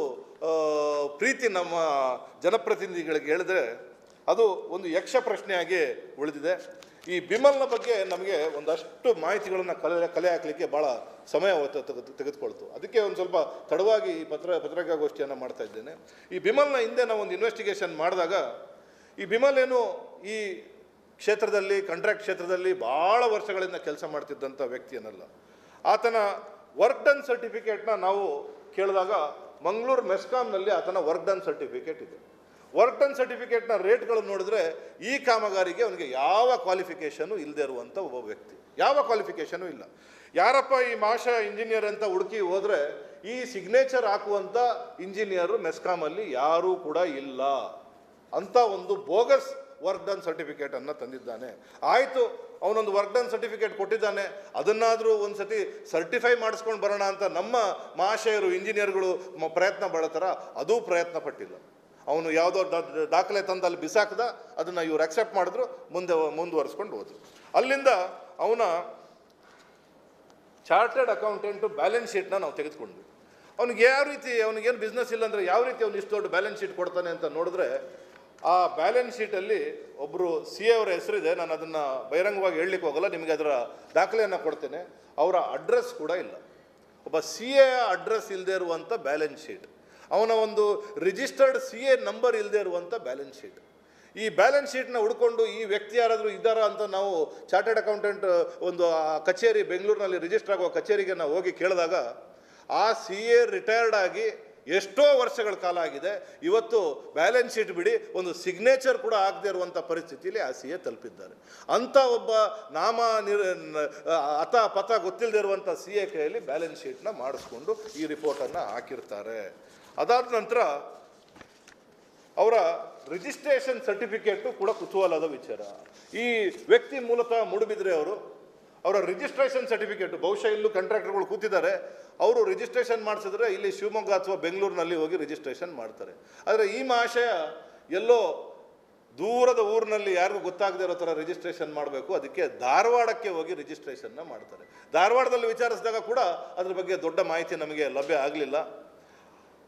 ಪ್ರೀತಿ ನಮ್ಮ ಜನಪ್ರತಿನಿಧಿಗಳಿಗೆ ಹೇಳಿದ್ರೆ ಅದು ಒಂದು ಯಕ್ಷ ಪ್ರಶ್ನೆಯಾಗಿ ಉಳಿದಿದೆ. ಈ ಬಿಮಲ್ನ ಬಗ್ಗೆ ನಮಗೆ ಒಂದಷ್ಟು ಮಾಹಿತಿಗಳನ್ನು ಕಲೆ ಕಲೆ ಹಾಕಲಿಕ್ಕೆ ಭಾಳ ಸಮಯ ತೆಗೆದುಕೊಳ್ತು. ಅದಕ್ಕೆ ಒಂದು ಸ್ವಲ್ಪ ತಡವಾಗಿ ಈ ಪತ್ರ ಪತ್ರಿಕಾಗೋಷ್ಠಿಯನ್ನು ಮಾಡ್ತಾ ಇದ್ದೇನೆ. ಈ ಬಿಮಲ್ನ ಹಿಂದೆ ನಾವು ಒಂದು ಇನ್ವೆಸ್ಟಿಗೇಷನ್ ಮಾಡಿದಾಗ ಈ ಬಿಮಲ್ ಏನು ಈ ಕ್ಷೇತ್ರದಲ್ಲಿ ಕಾಂಟ್ರಾಕ್ಟ್ ಕ್ಷೇತ್ರದಲ್ಲಿ ಭಾಳ ವರ್ಷಗಳಿಂದ ಕೆಲಸ ಮಾಡ್ತಿದ್ದಂಥ ವ್ಯಕ್ತಿಯನ್ನಲ್ಲ ಆತನ ವರ್ಕ್ ಡನ್ ಸರ್ಟಿಫಿಕೇಟ್ನ ನಾವು ಕೇಳಿದಾಗ ಮಂಗಳೂರು ಮೆಸ್ಕಾಮ್ನಲ್ಲಿ ಆತನ ವರ್ಕ್ ಡನ್ ಸರ್ಟಿಫಿಕೇಟ್ ಇದೆ. ವರ್ಕ್ ಡನ್ ಸರ್ಟಿಫಿಕೇಟ್ನ ರೇಟ್ಗಳನ್ನು ನೋಡಿದ್ರೆ ಈ ಕಾಮಗಾರಿಗೆ ಅವನಿಗೆ ಯಾವ ಕ್ವಾಲಿಫಿಕೇಷನು ಇಲ್ಲದೆ ಇರುವಂಥ ಒಬ್ಬ ವ್ಯಕ್ತಿ. ಯಾವ ಕ್ವಾಲಿಫಿಕೇಷನು ಇಲ್ಲ. ಯಾರಪ್ಪ ಈ ಮಾಷ ಇಂಜಿನಿಯರ್ ಅಂತ ಹುಡುಕಿ ಹೋದರೆ ಈ ಸಿಗ್ನೇಚರ್ ಹಾಕುವಂಥ ಇಂಜಿನಿಯರು ಮೆಸ್ಕಾಮಲ್ಲಿ ಯಾರೂ ಕೂಡ ಇಲ್ಲ ಅಂತ ಒಂದು ಬೋಗಸ್ ವರ್ಕ್ ಡನ್ ಸರ್ಟಿಫಿಕೇಟ್ ಅನ್ನ ತಂದಿದ್ದಾನೆ. ಆಯಿತು, ಅವನೊಂದು ವರ್ಕ್ ಡನ್ ಸರ್ಟಿಫಿಕೇಟ್ ಕೊಟ್ಟಿದ್ದಾನೆ. ಅದನ್ನಾದರೂ ಒಂದು ಸತಿ ಸರ್ಟಿಫೈ ಮಾಡಿಸ್ಕೊಂಡು ಬರೋಣ ಅಂತ ನಮ್ಮ ಮಹಾಶಯರು ಇಂಜಿನಿಯರ್ಗಳು ಪ್ರಯತ್ನ ಬಳತಾರ ಅದೂ ಪ್ರಯತ್ನ ಪಟ್ಟಿಲ್ಲ. ಅವನು ಯಾವುದೋ ದಾಖಲೆ ತಂದು ಅಲ್ಲಿ ಬಿಸಾಕ್ದ, ಅದನ್ನು ಇವ್ರು ಅಕ್ಸೆಪ್ಟ್ ಮಾಡಿದ್ರು, ಮುಂದೆ ಮುಂದುವರಿಸ್ಕೊಂಡು ಹೋದ್ರು. ಅಲ್ಲಿಂದ ಅವನ ಚಾರ್ಟೆಡ್ ಅಕೌಂಟೆಂಟು ಬ್ಯಾಲೆನ್ಸ್ ಶೀಟ್ನ ನಾವು ತೆಗೆದುಕೊಂಡ್ವಿ. ಅವ್ನಿಗೆ ಯಾವ ರೀತಿ ಅವನಿಗೇನು ಬಿಸ್ನೆಸ್ ಇಲ್ಲ ಅಂದರೆ ಯಾವ ರೀತಿ ಅವ್ನು ಇಷ್ಟು ದೊಡ್ಡ ಬ್ಯಾಲೆನ್ಸ್ ಶೀಟ್ ಕೊಡ್ತಾನೆ ಅಂತ ನೋಡಿದ್ರೆ, ಆ ಬ್ಯಾಲೆನ್ಸ್ ಶೀಟಲ್ಲಿ ಒಬ್ಬರು ಸಿ ಎ ಅವರ ಹೆಸರಿದೆ, ನಾನು ಅದನ್ನು ಬಹಿರಂಗವಾಗಿ ಹೇಳಲಿಕ್ಕೆ ಹೋಗಲ್ಲ, ನಿಮಗೆ ಅದರ ದಾಖಲೆಯನ್ನು ಕೊಡ್ತೇನೆ. ಅವರ ಅಡ್ರೆಸ್ ಕೂಡ ಇಲ್ಲ. ಒಬ್ಬ ಸಿ ಎ ಅಡ್ರೆಸ್ ಇಲ್ಲದೆ ಇರುವಂಥ ಬ್ಯಾಲೆನ್ಸ್ ಶೀಟ್ ಅವನ ಒಂದು ರಿಜಿಸ್ಟರ್ಡ್ ಸಿ ಎ ನಂಬರ್ ಇಲ್ಲದೆ ಇರುವಂಥ ಬ್ಯಾಲೆನ್ಸ್ ಶೀಟ್ ಈ ಬ್ಯಾಲೆನ್ಸ್ ಶೀಟ್ನ ಹುಡ್ಕೊಂಡು ಈ ವ್ಯಕ್ತಿ ಯಾರಾದರೂ ಇದ್ದಾರಾ ಅಂತ ನಾವು ಚಾರ್ಟೆಡ್ ಅಕೌಂಟೆಂಟ್ ಒಂದು ಕಚೇರಿ, ಬೆಂಗಳೂರಿನಲ್ಲಿ ರಿಜಿಸ್ಟರ್ ಆಗುವ ಕಚೇರಿಗೆ ನಾವು ಹೋಗಿ ಕೇಳಿದಾಗ, ಆ ಸಿ ಎ ರಿಟೈರ್ಡ್ ಆಗಿ ಎಷ್ಟೋ ವರ್ಷಗಳ ಕಾಲ ಆಗಿದೆ. ಇವತ್ತು ಬ್ಯಾಲೆನ್ಸ್ ಶೀಟ್ ಬಿಡಿ, ಒಂದು ಸಿಗ್ನೇಚರ್ ಕೂಡ ಆಗದೆ ಇರುವಂಥ ಪರಿಸ್ಥಿತಿಯಲ್ಲಿ ಆ ಸಿ ಎ ತಲುಪಿದ್ದಾರೆ. ಅಂಥ ಒಬ್ಬ ನಾಮ ನಿರ್ ಅತ ಪಥ ಗೊತ್ತಿಲ್ಲದೆ ಇರುವಂಥ ಸಿ ಎ ಕೈಯಲ್ಲಿ ಬ್ಯಾಲೆನ್ಸ್ ಶೀಟ್ನ ಮಾಡಿಸ್ಕೊಂಡು ಈ ರಿಪೋರ್ಟನ್ನು ಹಾಕಿರ್ತಾರೆ. ಅದಾದ ನಂತರ ಅವರ ರಿಜಿಸ್ಟ್ರೇಷನ್ ಸರ್ಟಿಫಿಕೇಟು ಕೂಡ ಕುತೂಹಲದ ವಿಚಾರ. ಈ ವ್ಯಕ್ತಿ ಮೂಲತಃ ಮೂಡುಬಿದ್ರೆ ಅವರು, ಅವರ ರಿಜಿಸ್ಟ್ರೇಷನ್ ಸರ್ಟಿಫಿಕೇಟು ಬಹುಶಃ ಇಲ್ಲೂ ಕಾಂಟ್ರಾಕ್ಟರ್ಗಳು ಕೂತಿದ್ದಾರೆ, ಅವರು ರಿಜಿಸ್ಟ್ರೇಷನ್ ಮಾಡಿಸಿದ್ರೆ ಇಲ್ಲಿ ಶಿವಮೊಗ್ಗ ಅಥವಾ ಬೆಂಗಳೂರಿನಲ್ಲಿ ಹೋಗಿ ರಿಜಿಸ್ಟ್ರೇಷನ್ ಮಾಡ್ತಾರೆ. ಆದರೆ ಈ ಮಾಶಯ ಎಲ್ಲೋ ದೂರದ ಊರಿನಲ್ಲಿ ಯಾರಿಗೂ ಗೊತ್ತಾಗದೇ ಇರೋ ಥರ ರಿಜಿಸ್ಟ್ರೇಷನ್ ಮಾಡಬೇಕು, ಅದಕ್ಕೆ ಧಾರವಾಡಕ್ಕೆ ಹೋಗಿ ರಿಜಿಸ್ಟ್ರೇಷನ್ನ ಮಾಡ್ತಾರೆ. ಧಾರವಾಡದಲ್ಲಿ ವಿಚಾರಿಸಿದಾಗ ಕೂಡ ಅದ್ರ ಬಗ್ಗೆ ದೊಡ್ಡ ಮಾಹಿತಿ ನಮಗೆ ಲಭ್ಯ ಆಗಲಿಲ್ಲ.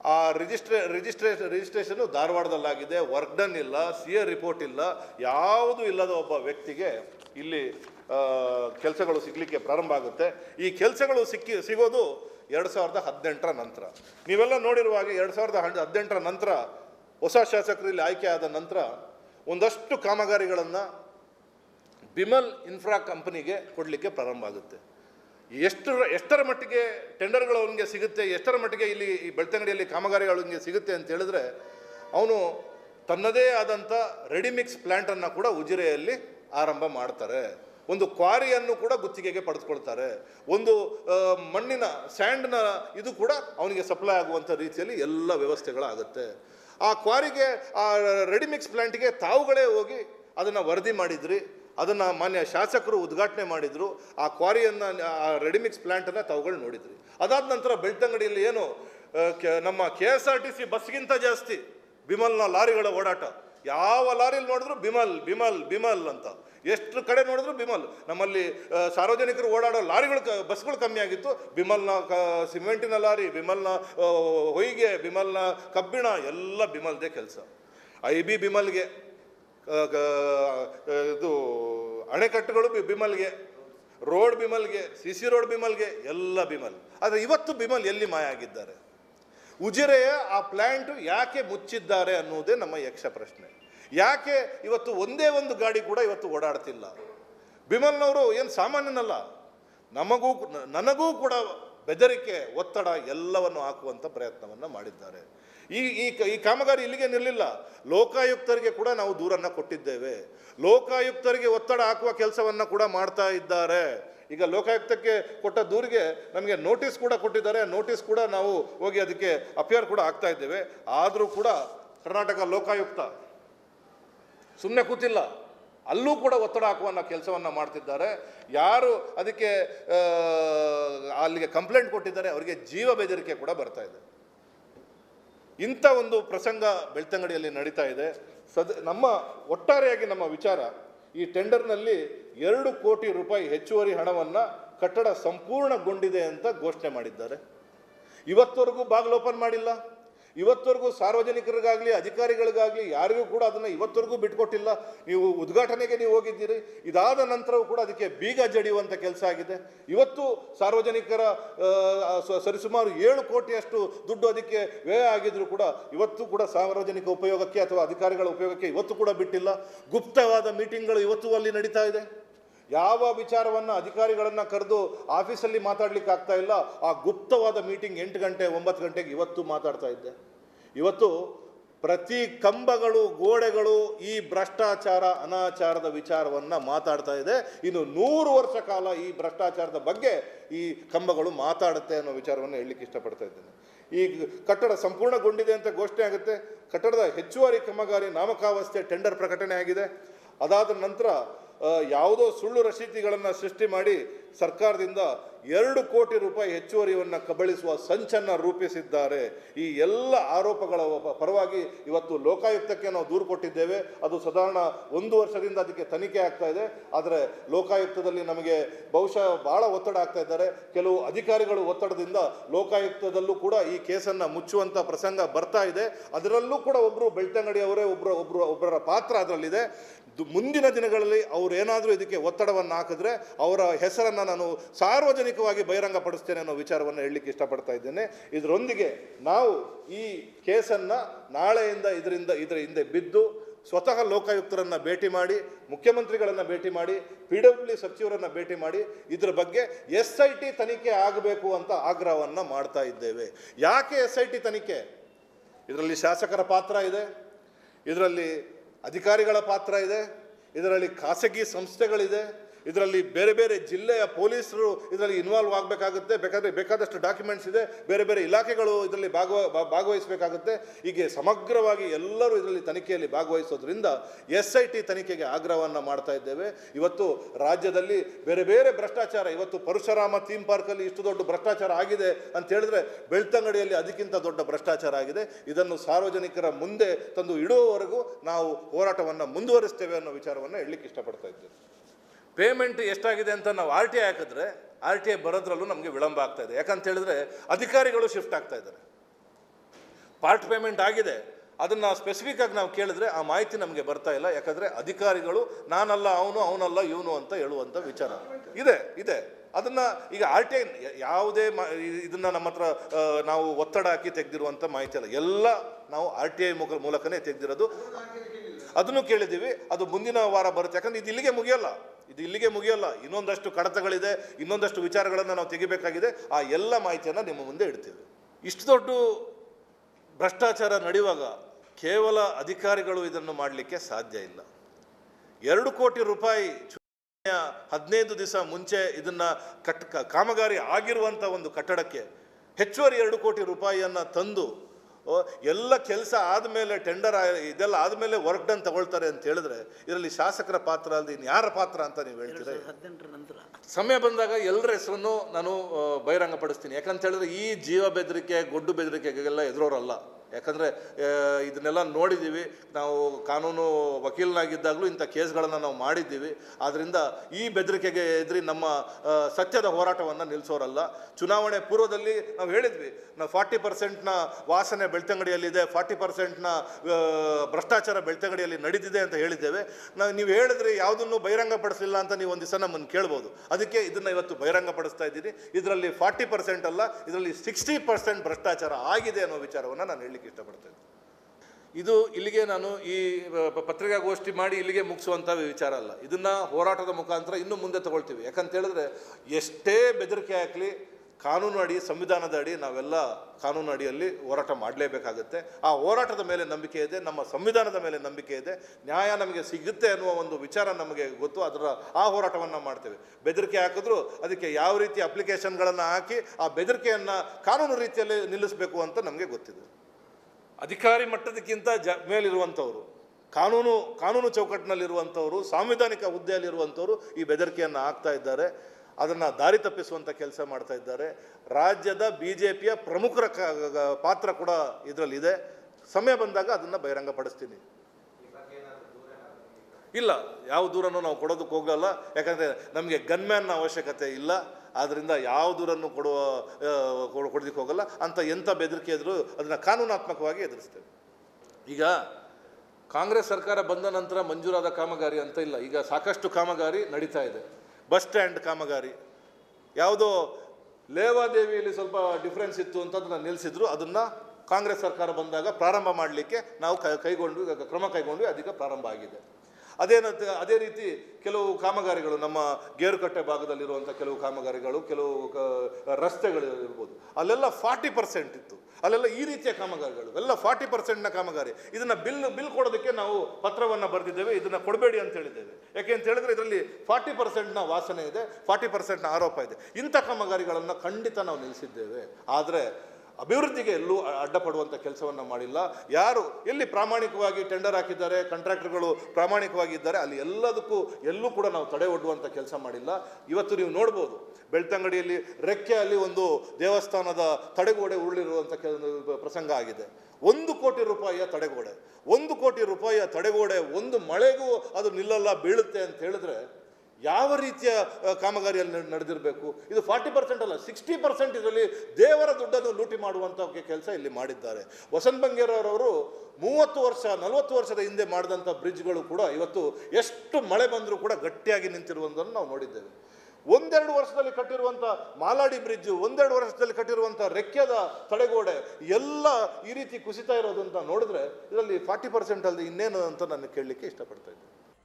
ಆ ರಿಜಿಸ್ಟ್ರೇ ರಿಜಿಸ್ಟ್ರೇಷನ್ ರಿಜಿಸ್ಟ್ರೇಷನು ಧಾರವಾಡದಲ್ಲಾಗಿದೆ. ವರ್ಕ್ ಡನ್ ಇಲ್ಲ ಸಿ ಎ ರಿಪೋರ್ಟ್ ಇಲ್ಲ. ಯಾವುದು ಇಲ್ಲದ ಒಬ್ಬ ವ್ಯಕ್ತಿಗೆ ಇಲ್ಲಿ ಕೆಲಸಗಳು ಸಿಗಲಿಕ್ಕೆ ಪ್ರಾರಂಭ ಆಗುತ್ತೆ. ಈ ಕೆಲಸಗಳು ಸಿಕ್ಕಿ, ಸಿಗೋದು ಎರಡು ಸಾವಿರದ ಹದಿನೆಂಟರ ನಂತರ. ನೀವೆಲ್ಲ ನೋಡಿರುವಾಗ ಎರಡು ಸಾವಿರದ ಹದಿನೆಂಟರ ನಂತರ ಹೊಸ ಶಾಸಕರಲ್ಲಿ ಆಯ್ಕೆ ಆದ ನಂತರ ಒಂದಷ್ಟು ಕಾಮಗಾರಿಗಳನ್ನು ಬಿಮಲ್ ಇನ್ಫ್ರಾ ಕಂಪನಿಗೆ ಕೊಡಲಿಕ್ಕೆ ಪ್ರಾರಂಭ ಆಗುತ್ತೆ. ಎಷ್ಟರ ಎಷ್ಟರ ಮಟ್ಟಿಗೆ ಟೆಂಡರ್ಗಳು ಅವನಿಗೆ ಸಿಗುತ್ತೆ, ಎಷ್ಟರ ಮಟ್ಟಿಗೆ ಇಲ್ಲಿ ಈ ಬೆಳ್ತಂಗಡಿಯಲ್ಲಿ ಕಾಮಗಾರಿಗಳು ಅವನಿಗೆ ಸಿಗುತ್ತೆ ಅಂತ ಹೇಳಿದ್ರೆ, ಅವನು ತನ್ನದೇ ಆದಂಥ ರೆಡಿಮಿಕ್ಸ್ ಪ್ಲ್ಯಾಂಟನ್ನು ಕೂಡ ಉಜಿರೆಯಲ್ಲಿ ಆರಂಭ ಮಾಡ್ತಾರೆ. ಒಂದು ಕ್ವಾರಿಯನ್ನು ಕೂಡ ಗುತ್ತಿಗೆಗೆ ಪಡೆದುಕೊಳ್ತಾರೆ. ಒಂದು ಮಣ್ಣಿನ ಸ್ಯಾಂಡ್ನ ಇದು ಕೂಡ ಅವನಿಗೆ ಸಪ್ಲೈ ಆಗುವಂಥ ರೀತಿಯಲ್ಲಿ ಎಲ್ಲ ವ್ಯವಸ್ಥೆಗಳಾಗುತ್ತೆ. ಆ ಕ್ವಾರಿಗೆ, ಆ ರೆಡಿಮಿಕ್ಸ್ ಪ್ಲ್ಯಾಂಟಿಗೆ ತಾವುಗಳೇ ಹೋಗಿ ಅದನ್ನು ವರದಿ ಮಾಡಿದ್ರಿ. ಅದನ್ನು ಮಾನ್ಯ ಶಾಸಕರು ಉದ್ಘಾಟನೆ ಮಾಡಿದರು. ಆ ಕ್ವಾರಿಯನ್ನು, ಆ ರೆಡಿಮಿಕ್ಸ್ ಪ್ಲ್ಯಾಂಟನ್ನು ತಾವುಗಳು ನೋಡಿದ್ರಿ. ಅದಾದ ನಂತರ ಬೆಳ್ತಂಗಡಿಯಲ್ಲಿ ಏನು ನಮ್ಮ K S R T C ಬಸ್ಗಿಂತ ಜಾಸ್ತಿ ಬಿಮಲ್ನ ಲಾರಿಗಳ ಓಡಾಟ. ಯಾವ ಲಾರಿಲಿ ನೋಡಿದ್ರು ಬಿಮಲ್ ಬಿಮಲ್ ಬಿಮಲ್ ಅಂತ. ಎಷ್ಟು ಕಡೆ ನೋಡಿದ್ರು ಬಿಮಲ್. ನಮ್ಮಲ್ಲಿ ಸಾರ್ವಜನಿಕರು ಓಡಾಡೋ ಲಾರಿಗಳು ಕ, ಬಸ್ಗಳು ಕಮ್ಮಿ ಆಗಿತ್ತು. ಬಿಮಲ್ನ ಕ ಸಿಮೆಂಟಿನ ಲಾರಿ, ಬಿಮಲ್ನ ಹೊಯ್ಗೆ, ಬಿಮಲ್ನ ಕಬ್ಬಿಣ ಎಲ್ಲ ಬಿಮಲ್ದೇ ಕೆಲಸ. ಐ ಬಿ ಬಿಮಲ್ಗೆ ಇದು ಅಣೆಕಟ್ಟುಗಳು ಬಿಮಲ್ಗೆ, ರೋಡ್ ಬಿಮಲ್ಗೆ, ಸಿ ಸಿ ರೋಡ್ ಬಿಮಲ್ಗೆ ಎಲ್ಲ ಬಿಮಲ್. ಆದರೆ ಇವತ್ತು ಬಿಮಲ್ ಎಲ್ಲಿ ಮಾಯ ಆಗಿದ್ದಾರೆ? ಉಜಿರೆಯ ಆ ಪ್ಲ್ಯಾಂಟು ಯಾಕೆ ಮುಚ್ಚಿದ್ದಾರೆ ಅನ್ನುವುದೇ ನಮ್ಮ ಯಕ್ಷ ಪ್ರಶ್ನೆ. ಯಾಕೆ ಇವತ್ತು ಒಂದೇ ಒಂದು ಗಾಡಿ ಕೂಡ ಇವತ್ತು ಓಡಾಡ್ತಿಲ್ಲ? ಬಿಮಲ್ನವರು ಏನು ಸಾಮಾನ್ಯನಲ್ಲ. ನಮಗೂ ನನಗೂ ಕೂಡ ಬೆದರಿಕೆ, ಒತ್ತಡ ಎಲ್ಲವನ್ನು ಹಾಕುವಂಥ ಪ್ರಯತ್ನವನ್ನು ಮಾಡಿದ್ದಾರೆ. ಈ ಈ ಈ ಕಾಮಗಾರಿ ಇಲ್ಲಿಗೆ ನಿಲ್ಲಿಲ್ಲ. ಲೋಕಾಯುಕ್ತರಿಗೆ ಕೂಡ ನಾವು ದೂರನ್ನು ಕೊಟ್ಟಿದ್ದೇವೆ. ಲೋಕಾಯುಕ್ತರಿಗೆ ಒತ್ತಡ ಹಾಕುವ ಕೆಲಸವನ್ನು ಕೂಡ ಮಾಡ್ತಾ ಇದ್ದಾರೆ. ಈಗ ಲೋಕಾಯುಕ್ತಕ್ಕೆ ಕೊಟ್ಟ ದೂರಿಗೆ ನಮಗೆ ನೋಟಿಸ್ ಕೂಡ ಕೊಟ್ಟಿದ್ದಾರೆ. ನೋಟಿಸ್ ಕೂಡ ನಾವು ಹೋಗಿ ಅದಕ್ಕೆ ಅಪಿಯರ್ ಕೂಡ ಆಗ್ತಾ ಇದ್ದೇವೆ. ಆದರೂ ಕೂಡ ಕರ್ನಾಟಕ ಲೋಕಾಯುಕ್ತ ಸುಮ್ಮನೆ ಕೂತಿಲ್ಲ. ಅಲ್ಲೂ ಕೂಡ ಒತ್ತಡ ಹಾಕುವ ಕೆಲಸವನ್ನು ಮಾಡ್ತಿದ್ದಾರೆ. ಯಾರು ಅದಕ್ಕೆ ಅಲ್ಲಿಗೆ ಕಂಪ್ಲೇಂಟ್ ಕೊಟ್ಟಿದ್ದಾರೆ, ಅವರಿಗೆ ಜೀವ ಬೆದರಿಕೆ ಕೂಡ ಬರ್ತಾ ಇದೆ. ಇಂಥ ಒಂದು ಪ್ರಸಂಗ ಬೆಳ್ತಂಗಡಿಯಲ್ಲಿ ನಡೀತಾ ಇದೆ. ಸದ, ನಮ್ಮ ಒಟ್ಟಾರೆಯಾಗಿ ನಮ್ಮ ವಿಚಾರ, ಈ ಟೆಂಡರ್ನಲ್ಲಿ ಎರಡು ಕೋಟಿ ರೂಪಾಯಿ ಹೆಚ್ಚುವರಿ ಹಣವನ್ನು ಕಟ್ಟಡ ಸಂಪೂರ್ಣಗೊಂಡಿದೆ ಅಂತ ಘೋಷಣೆ ಮಾಡಿದ್ದಾರೆ. ಇವತ್ತವರೆಗೂ ಬಾಗಿಲು ಓಪನ್ ಮಾಡಿಲ್ಲ. ಇವತ್ತವರೆಗೂ ಸಾರ್ವಜನಿಕರಿಗಾಗಲಿ, ಅಧಿಕಾರಿಗಳಿಗಾಗಲಿ ಯಾರಿಗೂ ಕೂಡ ಅದನ್ನು ಇವತ್ತವರೆಗೂ ಬಿಟ್ಕೊಟ್ಟಿಲ್ಲ. ನೀವು ಉದ್ಘಾಟನೆಗೆ ನೀವು ಹೋಗಿದ್ದೀರಿ. ಇದಾದ ನಂತರವೂ ಕೂಡ ಅದಕ್ಕೆ ಬೀಗ ಜಡಿಯುವಂಥ ಕೆಲಸ ಆಗಿದೆ. ಇವತ್ತು ಸಾರ್ವಜನಿಕರ ಸರಿಸುಮಾರು ಏಳು ಕೋಟಿಯಷ್ಟು ದುಡ್ಡು ಅದಕ್ಕೆ ವ್ಯಯ ಆಗಿದ್ರು ಕೂಡ ಇವತ್ತು ಕೂಡ ಸಾರ್ವಜನಿಕ ಉಪಯೋಗಕ್ಕೆ ಅಥವಾ ಅಧಿಕಾರಿಗಳ ಉಪಯೋಗಕ್ಕೆ ಇವತ್ತು ಕೂಡ ಬಿಟ್ಟಿಲ್ಲ. ಗುಪ್ತವಾದ ಮೀಟಿಂಗ್ಗಳು ಇವತ್ತು ಅಲ್ಲಿ ನಡೀತಾ ಇದೆ. ಯಾವ ವಿಚಾರವನ್ನು ಅಧಿಕಾರಿಗಳನ್ನು ಕರೆದು ಆಫೀಸಲ್ಲಿ ಮಾತಾಡ್ಲಿಕ್ಕೆ ಆಗ್ತಾ ಇಲ್ಲ, ಆ ಗುಪ್ತವಾದ ಮೀಟಿಂಗ್ ಎಂಟು ಗಂಟೆ, ಒಂಬತ್ತು ಗಂಟೆಗೆ ಇವತ್ತು ಮಾತಾಡ್ತಾ ಇದ್ದೆ. ಇವತ್ತು ಪ್ರತಿ ಕಂಬಗಳು, ಗೋಡೆಗಳು ಈ ಭ್ರಷ್ಟಾಚಾರ, ಅನಾಚಾರದ ವಿಚಾರವನ್ನು ಮಾತಾಡ್ತಾ ಇದೆ. ಇನ್ನು ನೂರು ವರ್ಷ ಕಾಲ ಈ ಭ್ರಷ್ಟಾಚಾರದ ಬಗ್ಗೆ ಈ ಕಂಬಗಳು ಮಾತಾಡುತ್ತೆ ಅನ್ನೋ ವಿಚಾರವನ್ನು ಹೇಳಲಿಕ್ಕೆ ಇಷ್ಟಪಡ್ತಾ ಇದ್ದೇನೆ. ಈ ಕಟ್ಟಡ ಸಂಪೂರ್ಣಗೊಂಡಿದೆ ಅಂತ ಘೋಷಣೆ ಆಗುತ್ತೆ. ಕಟ್ಟಡದ ಹೆಚ್ಚುವರಿ ಕಾಮಗಾರಿ ನಾಮಕಾವಸ್ಥೆ ಟೆಂಡರ್ ಪ್ರಕಟಣೆ ಆಗಿದೆ. ಅದಾದ ನಂತರ ಯಾವುದೋ ಸುಳ್ಳು ರಸೀತಿಗಳನ್ನು ಸೃಷ್ಟಿ ಮಾಡಿ ಸರ್ಕಾರದಿಂದ ಎರಡು ಕೋಟಿ ರೂಪಾಯಿ ಹೆಚ್ಚುವರಿಯನ್ನು ಕಬಳಿಸುವ ಸಂಚನ್ನು ರೂಪಿಸಿದ್ದಾರೆ. ಈ ಎಲ್ಲ ಆರೋಪಗಳ ಪರವಾಗಿ ಇವತ್ತು ಲೋಕಾಯುಕ್ತಕ್ಕೆ ನಾವು ದೂರು ಕೊಟ್ಟಿದ್ದೇವೆ. ಅದು ಸಾಧಾರಣ ಒಂದು ವರ್ಷದಿಂದ ಅದಕ್ಕೆ ತನಿಖೆ ಆಗ್ತಾ ಇದೆ. ಆದರೆ ಲೋಕಾಯುಕ್ತದಲ್ಲಿ ನಮಗೆ ಬಹುಶಃ ಭಾಳ ಒತ್ತಡ ಆಗ್ತಾ ಇದ್ದಾರೆ. ಕೆಲವು ಅಧಿಕಾರಿಗಳು ಒತ್ತಡದಿಂದ ಲೋಕಾಯುಕ್ತದಲ್ಲೂ ಕೂಡ ಈ ಕೇಸನ್ನು ಮುಚ್ಚುವಂಥ ಪ್ರಸಂಗ ಬರ್ತಾ ಇದೆ. ಅದರಲ್ಲೂ ಕೂಡ ಒಬ್ಬರು ಬೆಳ್ತಂಗಡಿ ಅವರೇ ಒಬ್ಬರು ಒಬ್ಬರು ಒಬ್ಬರ ಪಾತ್ರ ಅದರಲ್ಲಿದೆ. ಮುಂದಿನ ದಿನಗಳಲ್ಲಿ ಅವರೇನಾದರೂ ಇದಕ್ಕೆ ಒತ್ತಡವನ್ನು ಹಾಕಿದ್ರೆ ಅವರ ಹೆಸರನ್ನು ನಾನು ಸಾರ್ವಜನಿಕವಾಗಿ ಬಹಿರಂಗಪಡಿಸ್ತೇನೆ ಅನ್ನೋ ವಿಚಾರವನ್ನು ಹೇಳಲಿಕ್ಕೆ ಇಷ್ಟಪಡ್ತಾ ಇದ್ದೇನೆ. ಇದರೊಂದಿಗೆ ನಾವು ಈ ಕೇಸನ್ನು ನಾಳೆಯಿಂದ ಇದರಿಂದ ಇದರ ಹಿಂದೆ ಬಿದ್ದು ಸ್ವತಃ ಲೋಕಾಯುಕ್ತರನ್ನು ಭೇಟಿ ಮಾಡಿ, ಮುಖ್ಯಮಂತ್ರಿಗಳನ್ನು ಭೇಟಿ ಮಾಡಿ, ಪಿ ಡಬ್ಲ್ಯೂ ಸಚಿವರನ್ನು ಭೇಟಿ ಮಾಡಿ ಇದರ ಬಗ್ಗೆ ಎಸ್ ಐ ಟಿ ತನಿಖೆ ಆಗಬೇಕು ಅಂತ ಆಗ್ರಹವನ್ನು ಮಾಡ್ತಾ ಇದ್ದೇವೆ. ಯಾಕೆ ಎಸ್ ಐ ಟಿ ತನಿಖೆ? ಇದರಲ್ಲಿ ಶಾಸಕರ ಪಾತ್ರ ಇದೆ, ಇದರಲ್ಲಿ ಅಧಿಕಾರಿಗಳ ಪಾತ್ರ ಇದೆ, ಇದರಲ್ಲಿ ಖಾಸಗಿ ಸಂಸ್ಥೆಗಳಿದೆ ಇದರಲ್ಲಿ ಬೇರೆ ಬೇರೆ ಜಿಲ್ಲೆಯ ಪೊಲೀಸರು ಇದರಲ್ಲಿ ಇನ್ವಾಲ್ವ್ ಆಗಬೇಕಾಗುತ್ತೆ. ಬೇಕಾದರೆ ಬೇಕಾದಷ್ಟು ಡಾಕ್ಯುಮೆಂಟ್ಸ್ ಇದೆ. ಬೇರೆ ಬೇರೆ ಇಲಾಖೆಗಳು ಇದರಲ್ಲಿ ಭಾಗವ ಭಾಗವಹಿಸಬೇಕಾಗುತ್ತೆ. ಹೀಗೆ ಸಮಗ್ರವಾಗಿ ಎಲ್ಲರೂ ಇದರಲ್ಲಿ ತನಿಖೆಯಲ್ಲಿ ಭಾಗವಹಿಸೋದ್ರಿಂದ ಎಸ್ ಐ ಟಿ ತನಿಖೆಗೆ ಆಗ್ರಹವನ್ನು ಮಾಡ್ತಾ ಇದ್ದೇವೆ. ಇವತ್ತು ರಾಜ್ಯದಲ್ಲಿ ಬೇರೆ ಬೇರೆ ಭ್ರಷ್ಟಾಚಾರ, ಇವತ್ತು ಪರಶುರಾಮ ಥೀಮ್ ಪಾರ್ಕಲ್ಲಿ ಇಷ್ಟು ದೊಡ್ಡ ಭ್ರಷ್ಟಾಚಾರ ಆಗಿದೆ ಅಂತ ಹೇಳಿದ್ರೆ ಬೆಳ್ತಂಗಡಿಯಲ್ಲಿ ಅದಕ್ಕಿಂತ ದೊಡ್ಡ ಭ್ರಷ್ಟಾಚಾರ ಆಗಿದೆ. ಇದನ್ನು ಸಾರ್ವಜನಿಕರ ಮುಂದೆ ತಂದು ಇಡುವವರೆಗೂ ನಾವು ಹೋರಾಟವನ್ನು ಮುಂದುವರಿಸ್ತೇವೆ ಅನ್ನೋ ವಿಚಾರವನ್ನು ಹೇಳಲಿಕ್ಕೆ ಇಷ್ಟಪಡ್ತಾ ಇದ್ದೇವೆ ಪೇಮೆಂಟ್ ಎಷ್ಟಾಗಿದೆ ಅಂತ ನಾವು ಆರ್ ಟಿ ಐ ಹಾಕಿದ್ರೆ ಆರ್ ಟಿ ಐ ಬರೋದ್ರಲ್ಲೂ ನಮಗೆ ವಿಳಂಬ ಆಗ್ತಾ ಇದೆ. ಯಾಕಂತ ಹೇಳಿದ್ರೆ ಅಧಿಕಾರಿಗಳು ಶಿಫ್ಟ್ ಆಗ್ತಾ ಇದ್ದಾರೆ. ಪಾರ್ಟ್ ಪೇಮೆಂಟ್ ಆಗಿದೆ. ಅದನ್ನು ಸ್ಪೆಸಿಫಿಕ್ ಆಗಿ ನಾವು ಕೇಳಿದ್ರೆ ಆ ಮಾಹಿತಿ ನಮಗೆ ಬರ್ತಾ ಇಲ್ಲ. ಯಾಕಂದರೆ ಅಧಿಕಾರಿಗಳು ನಾನಲ್ಲ ಅವನು, ಅವನಲ್ಲ ಇವನು ಅಂತ ಹೇಳುವಂಥ ವಿಚಾರ. ಇದೆ ಇದೆ. ಅದನ್ನು ಈಗ ಆರ್ ಟಿ ಐ ಯಾವುದೇ ಮಾ ಇದನ್ನು ನಮ್ಮ ಹತ್ರ ನಾವು ಒತ್ತಡ ಹಾಕಿ ತೆಗೆದಿರುವಂಥ ಮಾಹಿತಿ ಅಲ್ಲ. ಎಲ್ಲ ನಾವು ಆರ್ ಟಿ ಐ ಮುಖ, ಮೂಲಕನೇ ತೆಗೆದಿರೋದು. ಅದನ್ನು ಕೇಳಿದ್ದೀವಿ. ಅದು ಮುಂದಿನ ವಾರ ಬರುತ್ತೆ. ಯಾಕಂದ್ರೆ ಇದು ಇಲ್ಲಿಗೆ ಮುಗಿಯಲ್ಲ. ಇದು ಇಲ್ಲಿಗೆ ಮುಗಿಯಲ್ಲ. ಇನ್ನೊಂದಷ್ಟು ಕಡತಗಳಿದೆ, ಇನ್ನೊಂದಷ್ಟು ವಿಚಾರಗಳನ್ನು ನಾವು ತೆಗಿಬೇಕಾಗಿದೆ. ಆ ಎಲ್ಲ ಮಾಹಿತಿಯನ್ನು ನಿಮ್ಮ ಮುಂದೆ ಇಡ್ತೀವಿ. ಇಷ್ಟು ದೊಡ್ಡ ಭ್ರಷ್ಟಾಚಾರ ನಡೆಯುವಾಗ ಕೇವಲ ಅಧಿಕಾರಿಗಳು ಇದನ್ನು ಮಾಡಲಿಕ್ಕೆ ಸಾಧ್ಯ ಇಲ್ಲ. ಎರಡು ಕೋಟಿ ರೂಪಾಯಿ ಹದಿನೈದು ದಿವಸ ಮುಂಚೆ ಇದನ್ನು ಕಟ್ ಕಾಮಗಾರಿ ಆಗಿರುವಂಥ ಒಂದು ಕಟ್ಟಡಕ್ಕೆ ಹೆಚ್ಚುವರಿ ಎರಡು ಕೋಟಿ ರೂಪಾಯಿಯನ್ನು ತಂದು ಎಲ್ಲ ಕೆಲಸ ಆದಮೇಲೆ ಟೆಂಡರ್ ಇದೆಲ್ಲ ಆದಮೇಲೆ ವರ್ಕ್ ಡನ್ ತಗೊಳ್ತಾರೆ ಅಂತ ಹೇಳಿದ್ರೆ ಇದರಲ್ಲಿ ಶಾಸಕರ ಪಾತ್ರ ಅಲ್ಲದೆ ಇನ್ನು ಯಾರ ಪಾತ್ರ ಅಂತ ನೀವು ಹೇಳ್ತೀರಾ? ಸಮಯ ಬಂದಾಗ ಎಲ್ಲರ ಹೆಸರನ್ನು ನಾನು ಬಹಿರಂಗಪಡಿಸ್ತೀನಿ. ಯಾಕಂತ ಹೇಳಿದ್ರೆ ಈ ಜೀವ ಬೆದರಿಕೆ ಗೊಡ್ಡು ಬೆದರಿಕೆಗೆಲ್ಲ ಎದುರೋರಲ್ಲ. ಯಾಕಂದರೆ ಇದನ್ನೆಲ್ಲ ನೋಡಿದ್ದೀವಿ. ನಾವು ಕಾನೂನು ವಕೀಲನಾಗಿದ್ದಾಗಲೂ ಇಂಥ ಕೇಸ್ಗಳನ್ನು ನಾವು ಮಾಡಿದ್ದೀವಿ. ಆದ್ದರಿಂದ ಈ ಬೆದರಿಕೆಗೆ ಎದುರಿ ನಮ್ಮ ಸತ್ಯದ ಹೋರಾಟವನ್ನು ನಿಲ್ಲಿಸೋರಲ್ಲ ಚುನಾವಣೆ ಪೂರ್ವದಲ್ಲಿ ನಾವು ಹೇಳಿದ್ವಿ, ನಾವು ಫಾರ್ಟಿ ಪರ್ಸೆಂಟ್ನ ವಾಸನೆ ಬೆಳ್ತಂಗಡಿಯಲ್ಲಿದೆ, ಫಾರ್ಟಿ ಪರ್ಸೆಂಟ್ನ ಭ್ರಷ್ಟಾಚಾರ ಬೆಳ್ತಂಗಡಿಯಲ್ಲಿ ನಡೀತಿದೆ ಅಂತ ಹೇಳಿದ್ದೇವೆ. ನಾವು ನೀವು ಹೇಳಿದ್ರೆ ಯಾವುದನ್ನು ಬಹಿರಂಗಪಡಿಸಲಿಲ್ಲ ಅಂತ ನೀವು ಒಂದು ದಿವಸ ನಮ್ಮನ್ನು ಕೇಳ್ಬೋದು. ಅದಕ್ಕೆ ಇದನ್ನು ಇವತ್ತು ಬಹಿರಂಗಪಡಿಸ್ತಾ ಇದ್ದೀರಿ ಇದರಲ್ಲಿ ಫಾರ್ಟಿ ಪರ್ಸೆಂಟ್ ಅಲ್ಲ, ಇದರಲ್ಲಿ ಸಿಕ್ಸ್ಟಿ ಪರ್ಸೆಂಟ್ ಭ್ರಷ್ಟಾಚಾರ ಆಗಿದೆ ಅನ್ನೋ ವಿಚಾರವನ್ನು ನಾನು ಹೇಳಲಿಕ್ಕೆ ಇಷ್ಟಪಡ್ತೇನೆ ಇದು ಇಲ್ಲಿಗೆ ನಾನು ಈ ಪತ್ರಿಕಾಗೋಷ್ಠಿ ಮಾಡಿ ಇಲ್ಲಿಗೆ ಮುಗಿಸುವಂಥ ವಿಚಾರ ಅಲ್ಲ. ಇದನ್ನು ಹೋರಾಟದ ಮುಖಾಂತರ ಇನ್ನೂ ಮುಂದೆ ತಗೊಳ್ತೀವಿ. ಯಾಕಂತ ಹೇಳಿದ್ರೆ ಎಷ್ಟೇ ಬೆದರಿಕೆ ಹಾಕಲಿ, ಕಾನೂನು ಅಡಿ, ಸಂವಿಧಾನದ ಅಡಿ ನಾವೆಲ್ಲ ಕಾನೂನು ಅಡಿಯಲ್ಲಿ ಹೋರಾಟ ಮಾಡಲೇಬೇಕಾಗುತ್ತೆ. ಆ ಹೋರಾಟದ ಮೇಲೆ ನಂಬಿಕೆ ಇದೆ, ನಮ್ಮ ಸಂವಿಧಾನದ ಮೇಲೆ ನಂಬಿಕೆ ಇದೆ, ನ್ಯಾಯ ನಮಗೆ ಸಿಗುತ್ತೆ ಅನ್ನುವ ಒಂದು ವಿಚಾರ ನಮಗೆ ಗೊತ್ತು, ಅದರ, ಆ ಹೋರಾಟವನ್ನು ಮಾಡ್ತೇವೆ. ಬೆದರಿಕೆ ಹಾಕಿದ್ರು ಅದಕ್ಕೆ ಯಾವ ರೀತಿ ಅಪ್ಲಿಕೇಶನ್ಗಳನ್ನು ಹಾಕಿ ಆ ಬೆದರಿಕೆಯನ್ನು ಕಾನೂನು ರೀತಿಯಲ್ಲಿ ನಿಲ್ಲಿಸಬೇಕು ಅಂತ ನಮಗೆ ಗೊತ್ತಿದೆ. ಅಧಿಕಾರಿ ಮಟ್ಟದಕ್ಕಿಂತ ಜ, ಮೇಲಿರುವಂಥವ್ರು. ಕಾನೂನು ಕಾನೂನು ಚೌಕಟ್ಟಿನಲ್ಲಿರುವಂಥವರು, ಸಾಂವಿಧಾನಿಕ ಹುದ್ದೆಯಲ್ಲಿರುವಂಥವ್ರು ಈ ಬೆದರಿಕೆಯನ್ನು ಹಾಕ್ತಾ ಇದ್ದಾರೆ. ಅದನ್ನು ದಾರಿ ತಪ್ಪಿಸುವಂಥ ಕೆಲಸ ಮಾಡ್ತಾ ಇದ್ದಾರೆ. ರಾಜ್ಯದ ಬಿ ಜೆ ಪಿಯ ಪ್ರಮುಖರ ಪಾತ್ರ ಕೂಡ ಇದರಲ್ಲಿದೆ. ಸಮಯ ಬಂದಾಗ ಅದನ್ನು ಬಹಿರಂಗಪಡಿಸ್ತೀನಿ. ಇಲ್ಲ, ಯಾವ ದೂರನೂ ನಾವು ಕೊಡೋದಕ್ಕೆ ಹೋಗಲ್ಲ ಯಾಕಂದರೆ ನಮಗೆ ಗನ್ಮ್ಯಾನ್ನ ಅವಶ್ಯಕತೆ ಇಲ್ಲ. ಆದ್ದರಿಂದ ಯಾವ ದೂರನ್ನು ಕೊಡುವ ಕೊಡೋದಕ್ಕೆ ಹೋಗಲ್ಲ. ಅಂತ ಎಂಥ ಬೆದರಿಕೆ ಇದ್ರೂ ಅದನ್ನು ಕಾನೂನಾತ್ಮಕವಾಗಿ ಎದುರಿಸ್ತೇವೆ. ಈಗ ಕಾಂಗ್ರೆಸ್ ಸರ್ಕಾರ ಬಂದ ನಂತರ ಮಂಜೂರಾದ ಕಾಮಗಾರಿ ಅಂತ ಇಲ್ಲ. ಈಗ ಸಾಕಷ್ಟು ಕಾಮಗಾರಿ ನಡೀತಾ ಇದೆ. ಬಸ್ ಸ್ಟ್ಯಾಂಡ್ ಕಾಮಗಾರಿ. ಯಾವುದೋ ಲೇವಾದೇವಿಯಲ್ಲಿ ಸ್ವಲ್ಪ ಡಿಫ್ರೆನ್ಸ್ ಇತ್ತು ಅಂತ ಅದನ್ನು ನಿಲ್ಲಿಸಿದ್ರು ಅದನ್ನು ಕಾಂಗ್ರೆಸ್ ಸರ್ಕಾರ ಬಂದಾಗ ಪ್ರಾರಂಭ ಮಾಡಲಿಕ್ಕೆ ನಾವು ಕೈಗೊಂಡು ಕ್ರಮ ಕೈಗೊಂಡು ಅದಕ್ಕೆ ಪ್ರಾರಂಭ ಆಗಿದೆ. ಅದೇನಂತ ಅದೇ ರೀತಿ ಕೆಲವು ಕಾಮಗಾರಿಗಳು, ನಮ್ಮ ಗೇರುಕಟ್ಟೆ ಭಾಗದಲ್ಲಿರುವಂಥ ಕೆಲವು ಕಾಮಗಾರಿಗಳು, ಕೆಲವು ರಸ್ತೆಗಳು ಇರ್ಬೋದು. ಅಲ್ಲೆಲ್ಲ ಫಾರ್ಟಿ ಪರ್ಸೆಂಟ್ ಇತ್ತು. ಅಲ್ಲೆಲ್ಲ ಈ ರೀತಿಯ ಕಾಮಗಾರಿಗಳು, ಎಲ್ಲ ಫಾರ್ಟಿ ಪರ್ಸೆಂಟ್ನ ಕಾಮಗಾರಿ. ಇದನ್ನು ಬಿಲ್ ಬಿಲ್ ಕೊಡೋದಕ್ಕೆ ನಾವು ಪತ್ರವನ್ನು ಬರೆದಿದ್ದೇವೆ, ಇದನ್ನು ಕೊಡಬೇಡಿ ಅಂತ ಹೇಳಿದ್ದೇವೆ. ಯಾಕೆ ಅಂತ ಹೇಳಿದ್ರೆ ಇದರಲ್ಲಿ ಫಾರ್ಟಿ ಪರ್ಸೆಂಟ್ನ ವಾಸನೆ ಇದೆ, ಫಾರ್ಟಿ ಪರ್ಸೆಂಟ್ನ ಆರೋಪ ಇದೆ. ಇಂಥ ಕಾಮಗಾರಿಗಳನ್ನು ಖಂಡಿತ ನಾವು ನಿಲ್ಲಿಸಿದ್ದೇವೆ. ಆದರೆ ಅಭಿವೃದ್ಧಿಗೆ ಎಲ್ಲೂ ಅಡ್ಡಪಡುವಂಥ ಕೆಲಸವನ್ನು ಮಾಡಿಲ್ಲ. ಯಾರು, ಎಲ್ಲಿ ಪ್ರಾಮಾಣಿಕವಾಗಿ ಟೆಂಡರ್ ಹಾಕಿದ್ದಾರೆ ಕಾಂಟ್ರಾಕ್ಟರ್ಗಳು ಪ್ರಾಮಾಣಿಕವಾಗಿದ್ದಾರೆ, ಅಲ್ಲಿ ಎಲ್ಲದಕ್ಕೂ ಎಲ್ಲೂ ಕೂಡ ನಾವು ತಡೆ ಒಡ್ಡುವಂಥ ಕೆಲಸ ಮಾಡಿಲ್ಲ. ಇವತ್ತು ನೀವು ನೋಡ್ಬೋದು, ಬೆಳ್ತಂಗಡಿಯಲ್ಲಿ ರೆಕ್ಕೆಯಲ್ಲಿ ಒಂದು ದೇವಸ್ಥಾನದ ತಡೆಗೋಡೆ ಉರುಳಿರುವಂಥ ಕೆಲ ಪ್ರಸಂಗ ಆಗಿದೆ. ಒಂದು ಕೋಟಿ ರೂಪಾಯಿಯ ತಡೆಗೋಡೆ. ಒಂದು ಕೋಟಿ ರೂಪಾಯಿಯ ತಡೆಗೋಡೆ, ಒಂದು ಮಳೆಗೂ ಅದು ನಿಲ್ಲಲ್ಲ, ಬೀಳುತ್ತೆ ಅಂತ ಹೇಳಿದ್ರೆ ಯಾವ ರೀತಿಯ ಕಾಮಗಾರಿಯಲ್ಲಿ ನಡೆದಿರಬೇಕು? ಇದು ಫಾರ್ಟಿ ಪರ್ಸೆಂಟ್ ಅಲ್ಲ, ಸಿಕ್ಸ್ಟಿ ಪರ್ಸೆಂಟ್ ಇದರಲ್ಲಿ ದೇವರ ದುಡ್ಡನ್ನು ಲೂಟಿ ಮಾಡುವಂಥ ಕೆಲಸ ಇಲ್ಲಿ ಮಾಡಿದ್ದಾರೆ. ವಸಂತ ಬಂಗೇರವರವರು ಮೂವತ್ತು ವರ್ಷ, ನಲವತ್ತು ವರ್ಷದ ಹಿಂದೆ ಮಾಡಿದಂಥ ಬ್ರಿಡ್ಜ್ಗಳು ಕೂಡ ಇವತ್ತು ಎಷ್ಟು ಮಳೆ ಬಂದರೂ ಕೂಡ ಗಟ್ಟಿಯಾಗಿ ನಿಂತಿರುವುದನ್ನು ನಾವು ನೋಡಿದ್ದೇವೆ. ಒಂದೆರಡು ವರ್ಷದಲ್ಲಿ ಕಟ್ಟಿರುವಂಥ ಮಾಲಾಡಿ ಬ್ರಿಡ್ಜು ಒಂದೆರಡು ವರ್ಷದಲ್ಲಿ ಕಟ್ಟಿರುವಂಥ ರೆಕ್ಕೆದ ತಡೆಗೋಡೆ, ಎಲ್ಲ ಈ ರೀತಿ ಕುಸಿತಾ ಇರೋದು ಅಂತ ನೋಡಿದ್ರೆ ಇದರಲ್ಲಿ ಫಾರ್ಟಿ ಪರ್ಸೆಂಟ್ ಅಲ್ಲದೆ ಇನ್ನೇನು ಅಂತ ನಾನು ಕೇಳಲಿಕ್ಕೆ ಇಷ್ಟಪಡ್ತಾ ಇದ್ದೀನಿ.